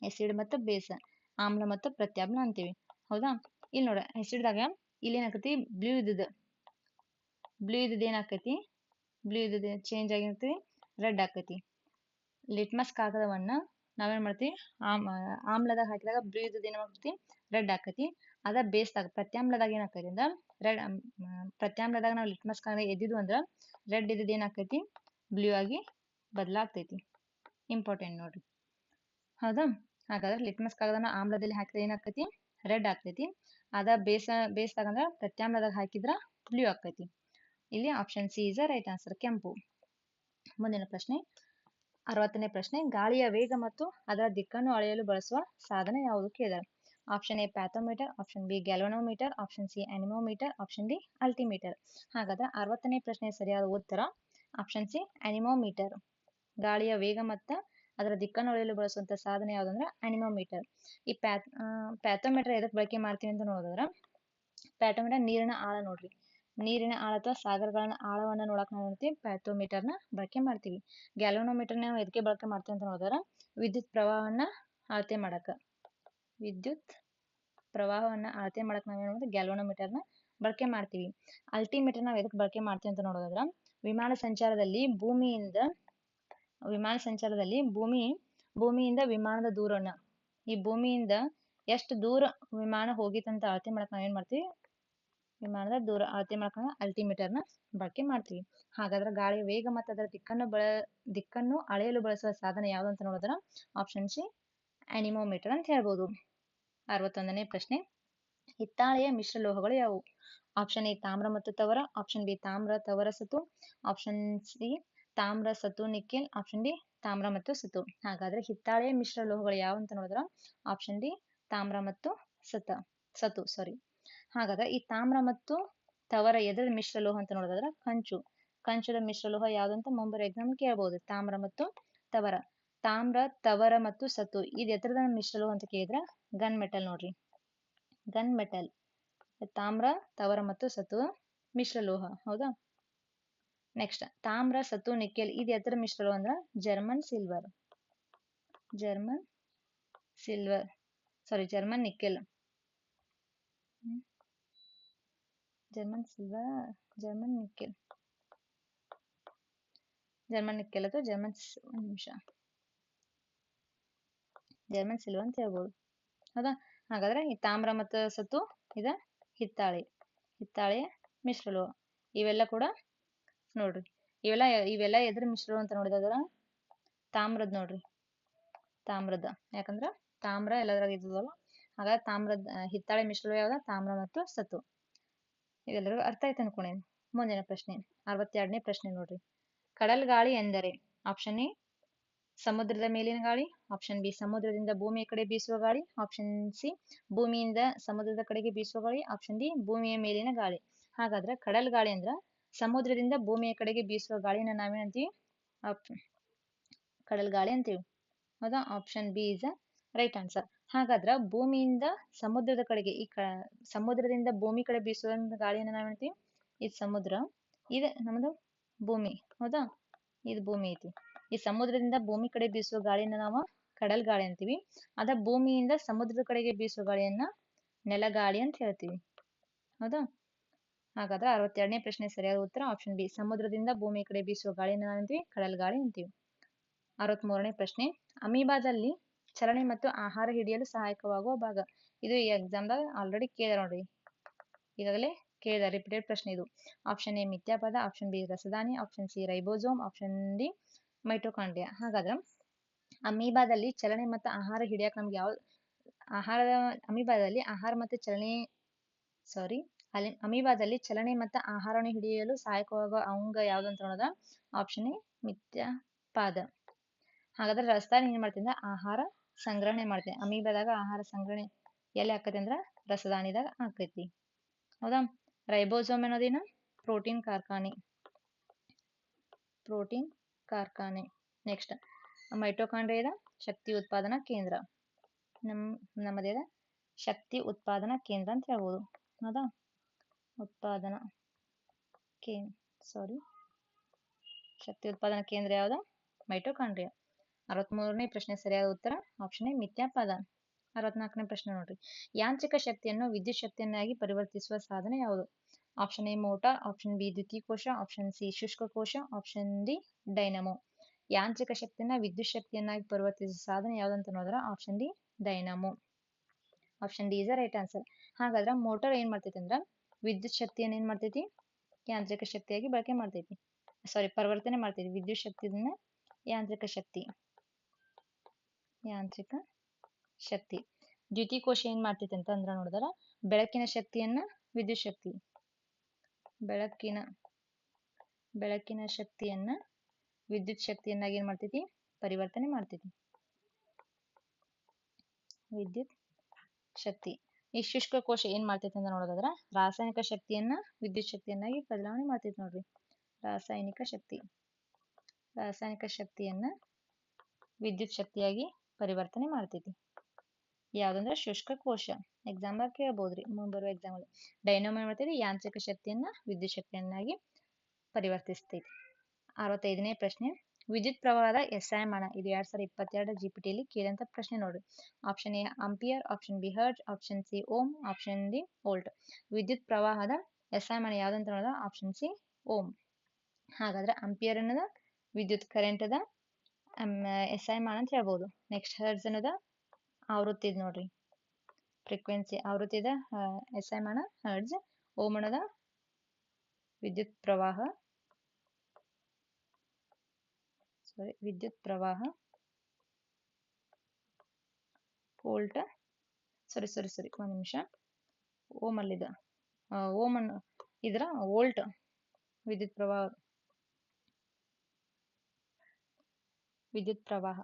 ಆಸಿಡ್ ಮತ್ತು ಬೇಸ್ ಆಮ್ಲ ಮತ್ತು ಪ್ರತ್ಯಾಮ್ಲ ಅಂತೀವಿ. ಹೌದಾ? ಇಲ್ಲಿ ನೋಡ್ರಿ ಆಸಿಡ್ದಾಗ ಇಲ್ಲಿ ಏನಾಕತಿ ಬ್ಲೂ ಇದ್ದದ ಬ್ಲೂ ಇದ್ದದ ಏನಾಕತಿ ಬ್ಲೂ ಇದ್ದದ ಚೇಂಜ್ ಆಗಿರ್ತೈತಿ ರೆಡ್ ಆಕತಿ ಲಿಟ್ಮಸ್ ಕಾಗದವನ್ನ ನಾವೇನ್ ಮಾಡ್ತೀವಿ? ಆಮ್ ಆಮ್ಲದಾಗ ಹಾಕಿದಾಗ ಇದ್ದದ ಏನ್ ಮಾಡ್ತೈತಿ ರೆಡ್ ಆಕತಿ ಅದ ಬೇಸ್ದಾಗ ಪ್ರತ್ಯಾಮ್ಲದಾಗ ಏನು ಆಕೈತಿ ಅಂದ್ರೆ ರೆಡ್ ಪ್ರತ್ಯಾಮ್ಲದಾಗ ನಾವು ಲಿಟ್ಮಸ್ ಕಾಗದ ಎದ್ದಿದ್ವು ಅಂದ್ರ ರೆಡ್ ಇದ್ದದ್ದು ಏನಾಕೈತಿ ಬ್ಲೂ ಆಗಿ ಬದಲಾಗ್ತೈತಿ. ಇಂಪಾರ್ಟೆಂಟ್ ನೋಡ್ರಿ. ಹೌದಾ? ಹಾಗಾದ್ರೆ ಲಿಟ್ಮಸ್ ಕಾಗದನ ಆಮ್ಲದಲ್ಲಿ ಹಾಕಿದ್ರೆ ಏನಾಕೈತಿ ರೆಡ್ ಆಗ್ತೈತಿ ಅದ ಬೇಸ ಬೇಸ್ದಾಗ ಅಂದ್ರ ಪ್ರತ್ಯಾಮ್ಲದಾಗ ಹಾಕಿದ್ರ ಬ್ಲೂ ಆಗ್ತೈತಿ ಇಲ್ಲಿ option C is right answer ಕೆಂಪು. ಮುಂದಿನ ಪ್ರಶ್ನೆ. ಅರವತ್ತನೇ ಪ್ರಶ್ನೆ, ಗಾಳಿಯ ವೇಗ ಮತ್ತು ಅದರ ದಿಕ್ಕನ್ನು ಅಳೆಯಲು ಬಳಸುವ ಸಾಧನ ಯಾವುದು ಕೇಳಿದರೆ option A pathometer option B galvanometer option C anemometer option D altimeter ಹಾಗಾದ್ರೆ ಅರವತ್ತನೇ ಪ್ರಶ್ನೆ ಸರಿಯಾದ ಉತ್ತರ ಆಪ್ಷನ್ ಸಿ ಅನಿಮೋಮೀಟರ್ ಗಾಳಿಯ ವೇಗ ಮತ್ತು ಅದರ ದಿಕ್ಕನ್ನು ಅಳೆಯಲು ಬಳಸುವಂತ ಸಾಧನ ಯಾವುದಂದ್ರೆ ಅನಿಮೋಮೀಟರ್ ಈ ಪ್ಯಾ ಪ್ಯಾಥೋಮೀಟರ್ ಎದಕ್ಕೆ ಬಳಕೆ ಮಾಡ್ತೀವಿ ಅಂತ ನೋಡಿದ್ರೆ ಪ್ಯಾಥೋಮೀಟರ್ ನೀರಿನ ಆಳ ನೋಡ್ರಿ. ನೀರಿನ ಆಳ ಅಥವಾ ಸಾಗರಗಳನ್ನ ಆಳವನ್ನ ನೋಡಕ್ ನಾವು ನೋಡ್ತೀವಿ ಪ್ಯಾಥೋಮೀಟರ್ನ ಬಳಕೆ ಮಾಡ್ತೀವಿ. ಗ್ಯಾಲೋನೋಮೀಟರ್ ನಾವು ಎದಕ್ಕೆ ಬಳಕೆ ಮಾಡ್ತೀವಿ ಅಂತ ನೋಡಿದ್ರೆ, ವಿದ್ಯುತ್ ಪ್ರವಾಹವನ್ನ ಅಳತೆ ಮಾಡಕ. ವಿದ್ಯುತ್ ಪ್ರವಾಹವನ್ನ ಅಳತೆ ಮಾಡಕ್ ನಾವ್ ಏನು ಗ್ಯಾಲೋನೋಮೀಟರ್ನ ಬಳಕೆ ಮಾಡ್ತೀವಿ. ಅಲ್ಟಿಮೀಟರ್ ನಾವು ಎದಕ್ಕೆ ಬಳಕೆ ಮಾಡ್ತೀವಿ ಅಂತ ನೋಡೋದಾದ್ರ, ವಿಮಾನ ಸಂಚಾರದಲ್ಲಿ ಭೂಮಿಯಿಂದ, ವಿಮಾನ ಸಂಚಾರದಲ್ಲಿ ಭೂಮಿ, ಭೂಮಿಯಿಂದ ವಿಮಾನದ ದೂರವನ್ನ, ಈ ಭೂಮಿಯಿಂದ ಎಷ್ಟು ದೂರ ವಿಮಾನ ಹೋಗಿತ್ತಂತ ಅಳತೆ ಮಾಡಕ್ ನಾವ್ ಏನ್ ವಿಮಾನದ ದೂರ ಅಳತೆ ಅಲ್ಟಿಮೀಟರ್ ಅಲ್ಟಿಮೀಟರ್ನ ಬಳಕೆ ಮಾಡ್ತೀವಿ. ಹಾಗಾದ್ರೆ ಗಾಳಿಯ ವೇಗ ಮತ್ತು ಅದರ ದಿಕ್ಕನ್ನು ಬಳ, ದಿಕ್ಕನ್ನು ಅಳೆಯಲು ಬಳಸುವ ಸಾಧನ ಯಾವುದು ಅಂತ ನೋಡಿದ್ರೆ ಆಪ್ಷನ್ ಸಿ ಅನಿಮೋಮೀಟರ್ ಅಂತ ಹೇಳ್ಬೋದು. ಅರವತ್ತೊಂದನೇ ಪ್ರಶ್ನೆ. ಹಿತ್ತಾಳೆಯ ಮಿಶ್ರಲೋಹಗಳು ಯಾವುವು? ಆಪ್ಷನ್ ಎ ತಾಮ್ರ ಮತ್ತು ತವರ ಆಪ್ಷನ್ ಬಿ ತಾಮ್ರ, ತವರ, ಸತು. ಆಪ್ಷನ್ ಸಿ ತಾಮ್ರ, ಸತು, ನಿಕ್ಕೆಲ್ ಆಪ್ಷನ್ ಡಿ ತಾಮ್ರ ಮತ್ತು ಸತು. ಹಾಗಾದ್ರೆ ಹಿತ್ತಾಳೆಯ ಮಿಶ್ರಲೋಹಗಳು ಯಾವ ಅಂತ ನೋಡಿದ್ರ ಆಪ್ಷನ್ ಡಿ ತಾಮ್ರ ಮತ್ತು ಸತ, ಸತು ಸಾರಿ ಹಾಗಾದ್ರೆ ಈ ತಾಮ್ರ ಮತ್ತು ತವರ ಎದರ ಮಿಶ್ರಲೋಹ ಅಂತ ನೋಡೋದಾದ್ರೆ ಕಂಚು. ಕಂಚದ ಮಿಶ್ರಲೋಹ ಯಾವ್ದಂತ ಮುಂಬರುವ ಎಕ್ಸಾಮ್ ಕೇಳ್ಬೋದು. ತಾಮ್ರ ಮತ್ತು ತವರ. ತಾಮ್ರ, ತವರ ಮತ್ತು ಸತು ಇದು ಎತ್ತರದ ಮಿಶ್ರಲೋಹ ಅಂತ ಕೇಳಿದ್ರೆ ಗನ್ ಮೆಟಲ್ ನೋಡ್ರಿ. Gun metal. ತಾಮ್ರ, ತವರ ಮತ್ತು ಸತು ಮಿಶ್ರಲೋಹ ಹೌದಾ? ನೆಕ್ಸ್ಟ್ ತಾಮ್ರ ಸತು ನಿಕ್ಕೆಲ್. ಇದು ಎತ್ತರ ಮಿಶ್ರಲೋಹ ಅಂದ್ರ German silver. German silver. Sorry German nickel German silver German nickel. German nickel ಅಥವಾ ಜರ್ಮನ್ ಒಂದು ನಿಮಿಷ. ಜರ್ಮನ್ ಸಿಲ್ವ ಅಂತ ಹೇಳ್ಬೋದು. ಹೌದಾ? ಹಾಗಾದ್ರೆ ಈ ತಾಮ್ರ ಮತ್ತು ಸತು ಇದ ಹಿತ್ತಾಳೆ. ಹಿತ್ತಾಳೆ ಮಿಶ್ರಲೋಹ ಇವೆಲ್ಲ ಕೂಡ ನೋಡ್ರಿ. ಇವೆಲ್ಲ ಇವೆಲ್ಲ ಎದ್ರ ಮಿಶ್ರಲೋಹ ಅಂತ ನೋಡಿದ್ರ ತಾಮ್ರದ್ ನೋಡ್ರಿ. ತಾಮ್ರದ. ಯಾಕಂದ್ರ ತಾಮ್ರ ಎಲ್ಲದ್ರಾಗ ಇದ್ದದಲ್ಲ ಹಾಗಾದ್ರೆ ತಾಮ್ರದ, ಹಿತ್ತಾಳೆ ಮಿಶ್ರಲೋಹ ಯಾವ್ದ? ತಾಮ್ರ ಮತ್ತು ಸತು ಇದೆಲ್ಲರಿಗೂ ಅರ್ಥ ಆಯ್ತು ಅನ್ಕೊಂಡೇನಿ ಮುಂದಿನ ಪ್ರಶ್ನೆ, ಅರವತ್ತೆರಡನೇ ಪ್ರಶ್ನೆ ನೋಡ್ರಿ. ಕಡಲ್ ಗಾಳಿ ಎಂದರೆ ಆಪ್ಷನ್ ಎ, ಸಮುದ್ರದ ಮೇಲಿನ ಗಾಳಿ ಆಪ್ಷನ್ ಬಿ ಸಮುದ್ರದಿಂದ ಭೂಮಿಯ ಕಡೆ ಬೀಸುವ ಗಾಳಿ ಆಪ್ಷನ್ ಸಿ ಭೂಮಿಯಿಂದ ಸಮುದ್ರದ ಕಡೆಗೆ ಬೀಸುವ ಗಾಳಿ ಆಪ್ಷನ್ ಡಿ ಭೂಮಿಯ ಮೇಲಿನ ಗಾಳಿ. ಹಾಗಾದ್ರೆ ಕಡಲ್ ಗಾಳಿ ಅಂದ್ರ ಸಮುದ್ರದಿಂದ ಭೂಮಿಯ ಕಡೆಗೆ ಬೀಸುವ ಗಾಳಿನ ನಾವೇನಂತೀವಿ? ಕಡಲ್ ಗಾಳಿ ಅಂತೀವಿ. ಹೌದಾ? Option B is right answer ಹಾಗಾದ್ರೆ ಭೂಮಿಯಿಂದ ಸಮುದ್ರದ ಕಡೆಗೆ ಈ ಕ, ಸಮುದ್ರದಿಂದ ಭೂಮಿ ಕಡೆ ಬೀಸುವ ಗಾಳಿಯನ್ನ ಹೇಳ್ತೀವಿ ಇದು ಸಮುದ್ರ. ಇದು ನಮ್ದು ಭೂಮಿ. ಹೌದಾ? ಇದು ಭೂಮಿ ಐತಿ. ಈ ಸಮುದ್ರದಿಂದ ಭೂಮಿ ಕಡೆ ಬೀಸುವ ಗಾಳಿನ ನಾವು ಕಡಲ್ ಗಾಳಿ ಅಂತೀವಿ. ಅದ ಭೂಮಿಯಿಂದ ಸಮುದ್ರದ ಕಡೆಗೆ ಬೀಸುವ ಗಾಳಿಯನ್ನ ನೆಲಗಾಳಿ ಅಂತ ಹೇಳ್ತೀವಿ. ಹೌದಾ? ಹಾಗಾದ್ರೆ ಅರವತ್ತೆರಡನೇ ಪ್ರಶ್ನೆ ಸರಿಯಾದ ಉತ್ತರ ಆಪ್ಷನ್ ಬಿ. ಸಮುದ್ರದಿಂದ ಭೂಮಿ ಕಡೆ ಬೀಸುವ ಗಾಳಿನ ಅಂತೀವಿ? ಕಡಲ್ ಗಾಳಿ ಅಂತೀವಿ. ಅರವತ್ಮೂರನೇ ಪ್ರಶ್ನೆ. ಅಮೀಬಾದಲ್ಲಿ ಚಲನೆ ಮತ್ತು ಆಹಾರ ಹಿಡಿಯಲು ಸಹಾಯಕವಾಗುವ ಭಾಗ. ಇದು ಈ ಎಕ್ಸಾಮ್ದಾಗ ಆಲ್ರೆಡಿ ಕೇಳಿದ ನೋಡ್ರಿ. ಈಗಾಗಲೇ ಕೇಳಿದ ರಿಪೀಟೆಡ್ ಪ್ರಶ್ನೆ ಇದು. ಆಪ್ಷನ್ ಎ ಮಿಥ್ಯಾಪದ option B ರಸದಾನಿ option C ribosome option D mitochondria ಹಾಗಾದ್ರೆ ಅಮೀಬಾದಲ್ಲಿ ಚಲನೆ ಮತ್ತು ಆಹಾರ ಹಿಡಿಯಕ್ಕೆ ನಮ್ಗೆ ಯಾವ ಆಹಾರದ ಅಮೀಬಾದಲ್ಲಿ ಆಹಾರ ಮತ್ತು ಚಲನೆ ಸಾರಿ ಅಲ್ಲಿ ಅಮೀಬಾದಲ್ಲಿ ಚಲನೆ ಮತ್ತು ಆಹಾರವನ್ನು ಹಿಡಿಯಲು ಸಹಾಯಕವಾಗುವ ಅಂಗ ಯಾವ್ದು ಅಂತ ನೋಡಿದ್ರೆ ಆಪ್ಷನ್ ಎ ಮಿಥ್ಯಾಪಾದ. ಹಾಗಾದ್ರೆ ರಸದಾನಿ ಏನ್ ಮಾಡ್ತೀನಿ ಆಹಾರ ಸಂಗ್ರಹಣೆ ಮಾಡ್ತೀನಿ. ಅಮೀಬಾದಾಗ ಆಹಾರ ಸಂಗ್ರಹಣೆ ಎಲ್ಲಿ ಆಕತಿ ಅಂದ್ರ ರಸದಾನಿದಾಗ ಆಕೈತಿ ಹೌದಾ? ರೈಬೋಸೋಮ್ ಅನ್ನೋದೇನು? ಪ್ರೋಟೀನ್ ಕಾರ್ಖಾನೆ. ಪ್ರೋಟೀನ್ ಕಾರ್ಖಾನೆ. ನೆಕ್ಸ್ಟ್ ಮೈಟೋಕಾಂಡ್ರಿಯದ ಶಕ್ತಿ ಉತ್ಪಾದನಾ ಕೇಂದ್ರ. ನಮ್ ನಮ್ಮದೇದ ಶಕ್ತಿ ಉತ್ಪಾದನಾ ಕೇಂದ್ರ ಅಂತ ಹೇಳ್ಬೋದು. ಹೌದಾ? ಉತ್ಪಾದನಾ ಕೇ ಸಾರಿ ಶಕ್ತಿ ಉತ್ಪಾದನಾ ಕೇಂದ್ರ ಯಾವ್ದು? ಮೈಟೋಕಾಂಡ್ರಿಯಾ. ಅರವತ್ಮೂರನೇ ಪ್ರಶ್ನೆ ಸರಿಯಾದ ಉತ್ತರ? ಆಪ್ಷನ್ ಎ ಮಿಥ್ಯಾಪಾದ ಅರವತ್ನಾಲ್ಕನೇ ಪ್ರಶ್ನೆ ನೋಡ್ರಿ. ಯಾಂತ್ರಿಕ ಶಕ್ತಿಯನ್ನು ವಿದ್ಯುತ್ ಶಕ್ತಿಯನ್ನಾಗಿ ಪರಿವರ್ತಿಸುವ ಸಾಧನ ಯಾವುದು? Option A motor option B ದ್ಯುತಿಕೋಶ option C ಶುಷ್ಕ ಕೋಶ ಆಪ್ಷನ್ ಡಿ ಡೈನಮೋ. ಯಾಂತ್ರಿಕ ಶಕ್ತಿಯನ್ನ ವಿದ್ಯುತ್ ಶಕ್ತಿಯನ್ನಾಗಿ ಪರಿವರ್ತಿಸುವ ಸಾಧನ ಯಾವ್ದಂತ ನೋಡಿದ್ರೆ? Option D dynamo. Option D is right answer. ಹಾಗಾದ್ರೆ ಮೋಟಾರ್ ಏನ್ ಮಾಡ್ತೈತಿ ಅಂದ್ರೆ ವಿದ್ಯುತ್ ಶಕ್ತಿಯನ್ನ ಏನ್ ಮಾಡ್ತೈತಿ? ಯಾಂತ್ರಿಕ ಶಕ್ತಿಯಾಗಿ ಬಳಕೆ ಮಾಡ್ತೈತಿ. ಸಾರಿ ಪರಿವರ್ತನೆ ಮಾಡ್ತೈತಿ. ವಿದ್ಯುತ್ ಶಕ್ತಿಯನ್ನ ಯಾಂತ್ರಿಕ ಶಕ್ತಿ. ಯಾಂತ್ರಿಕ ಶಕ್ತಿ. ದ್ಯುತಿಕೋಶ ಏನ್ ಮಾಡ್ತೈತೆ ಅಂತ ಅಂದ್ರ ನೋಡಿದ್ರ, ಬೆಳಕಿನ ಶಕ್ತಿಯನ್ನ ವಿದ್ಯುತ್ ಶಕ್ತಿ. ಬೆಳಕಿನ ಬೆಳಕಿನ ಶಕ್ತಿಯನ್ನ ವಿದ್ಯುತ್ ಶಕ್ತಿಯನ್ನಾಗಿ ಏನ್ ಮಾಡ್ತೈತಿ? ಪರಿವರ್ತನೆ ಮಾಡ್ತೈತಿ. ವಿದ್ಯುತ್ ಶಕ್ತಿ. ಈ ಶುಷ್ಕ ಕೋಶ ಏನ್ ಮಾಡ್ತೈತಿ ಅಂತ ನೋಡೋದಾದ್ರ, ರಾಸಾಯನಿಕ ಶಕ್ತಿಯನ್ನ ವಿದ್ಯುತ್ ಶಕ್ತಿಯನ್ನಾಗಿ ಬದಲಾವಣೆ ಮಾಡ್ತೈತಿ ನೋಡ್ರಿ. ರಾಸಾಯನಿಕ ಶಕ್ತಿ. ರಾಸಾಯನಿಕ ಶಕ್ತಿಯನ್ನ ವಿದ್ಯುತ್ ಶಕ್ತಿಯಾಗಿ ಪರಿವರ್ತನೆ ಮಾಡ್ತೈತಿ. ಯಾವ್ದಂದ್ರೆ ಶುಷ್ಕ ಕೋಶ ಎಕ್ಸಾಮ್ ಕೇಳ್ಬೋದ್ರಿ ಮುಂಬರುವ ಎಕ್ಸಾಮ್ ಅಲ್ಲಿ. ಡೈನಮೋ ಏನ್ ಮಾಡ್ತೈತಿ, ಯಾಂತ್ರಿಕ ಶಕ್ತಿಯನ್ನ ವಿದ್ಯುತ್ ಶಕ್ತಿಯನ್ನಾಗಿ ಪರಿವರ್ತಿಸ್ತೈತಿ. ಅರವತ್ತೈದನೇ ಪ್ರಶ್ನೆ, ವಿದ್ಯುತ್ ಪ್ರವಾಹದ ಎಸ್ಐಮಾನ ಇದು ಎರಡ್ ಸಾವಿರದ ಇಪ್ಪತ್ತೆರಡು ಜಿ ಪಿ ಕೇಳಿದಂತ ಪ್ರಶ್ನೆ ನೋಡ್ರಿ. Option A ampere option B hertz option C ohm option D volt ವಿದ್ಯುತ್ ಪ್ರವಾಹದ ಎಸ್ಐಮಾನ ಯಾವ್ದಂತ ನೋಡಿದ ಆಪ್ಷನ್ ಸಿ ಓಮ್ ಹಾಗಾದ್ರೆ ಅಂಪಿಯರ್ ಅನ್ನೋದ ವಿದ್ಯುತ್ ಕರೆಂಟ್ ಅದ ಎಸ್ ಐ ಮಾನ ಅಂತ ಹೇಳ್ಬೋದು. ನೆಕ್ಸ್ಟ್ ಹರ್ಜ್ ಅನ್ನೋದ ಆವೃತ್ತಿ ನೋಡ್ರಿ. ಫ್ರೀಕ್ವೆನ್ಸಿ ಆವೃತ್ತಿದ ಎಸ್ ಐ ಮಾನ ಹರ್ಜ್ ಓಮ್ ಅನ್ನೋದ ವಿದ್ಯುತ್ ಪ್ರವಾಹ. ಸಾರಿ ವಿದ್ಯುತ್ ಪ್ರವಾಹ. ವೋಲ್ಟ್ ಸಾರಿ ಸಾರಿ ಸಾರಿ ಒಂದು ನಿಮಿಷ. ಓಮ್ ಅಲ್ಲಿದ ಓಮ್ ಇದ್ರ ವೋಲ್ಟ್ ವಿದ್ಯುತ್ ಪ್ರವಾಹ. ವಿದ್ಯುತ್ ಪ್ರವಾಹ,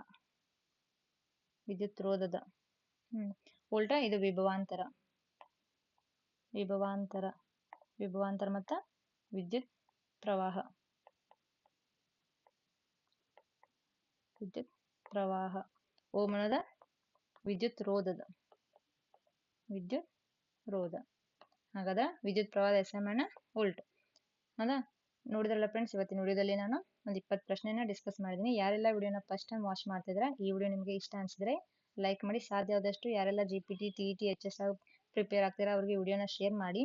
ವಿದ್ಯುತ್ ರೋಧದ, ಹ್ಮ್, ಉಲ್ಟಾ ಇದು ವಿಭವಾಂತರ ವಿಭವಾಂತರ ವಿಭವಾಂತರ ಮತ್ತ ವಿದ್ಯುತ್ ಪ್ರವಾಹ. ವಿದ್ಯುತ್ ಪ್ರವಾಹ ಓಮನದ ವಿದ್ಯುತ್ ರೋಧದ, ವಿದ್ಯುತ್ ರೋಧ. ಹಾಗಾದ್ರೆ ವಿದ್ಯುತ್ ಪ್ರವಾಹ ಎಸ್ ಎಂ ಅಣ್ಣ ಉಲ್ಟ್. ಹೌದಾ ನೋಡಿದ್ರಲ್ಲ ಫ್ರೆಂಡ್ಸ್ ಇವತ್ತಿನ ವಿಡಿಯೋದಲ್ಲಿ ನಾನು ಒಂದು ಇಪ್ಪತ್ತು ಪ್ರಶ್ನೆನ ಡಿಸ್ಕಸ್ ಮಾಡಿದ್ದೀನಿ ಯಾರೆಲ್ಲ ವಿಡಿಯೋನ ಫಸ್ಟ್ ಟೈಮ್ ವಾಚ್ ಮಾಡ್ತಿದ್ರೆ ಈ ವಿಡಿಯೋ ನಿಮಗೆ ಇಷ್ಟ ಅನಿಸಿದ್ರೆ ಲೈಕ್ ಮಾಡಿ. ಸಾಧ್ಯ ಆದಷ್ಟು ಯಾರೆಲ್ಲ G P T T T H S ಆಗಿ ಪ್ರಿಪೇರ್ ಆಗ್ತೀರಾ ಅವ್ರಿಗೆ ವಿಡಿಯೋನ ಶೇರ್ ಮಾಡಿ.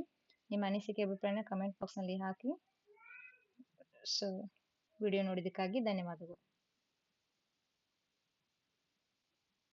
ನಿಮ್ಮ ಅನಿಸಿಕೆ, ಅಭಿಪ್ರಾಯನ ಕಮೆಂಟ್ ಬಾಕ್ಸ್ನಲ್ಲಿ ಹಾಕಿ. ಸೊ ವಿಡಿಯೋ ನೋಡಿದ್ದಕ್ಕಾಗಿ ಧನ್ಯವಾದಗಳು.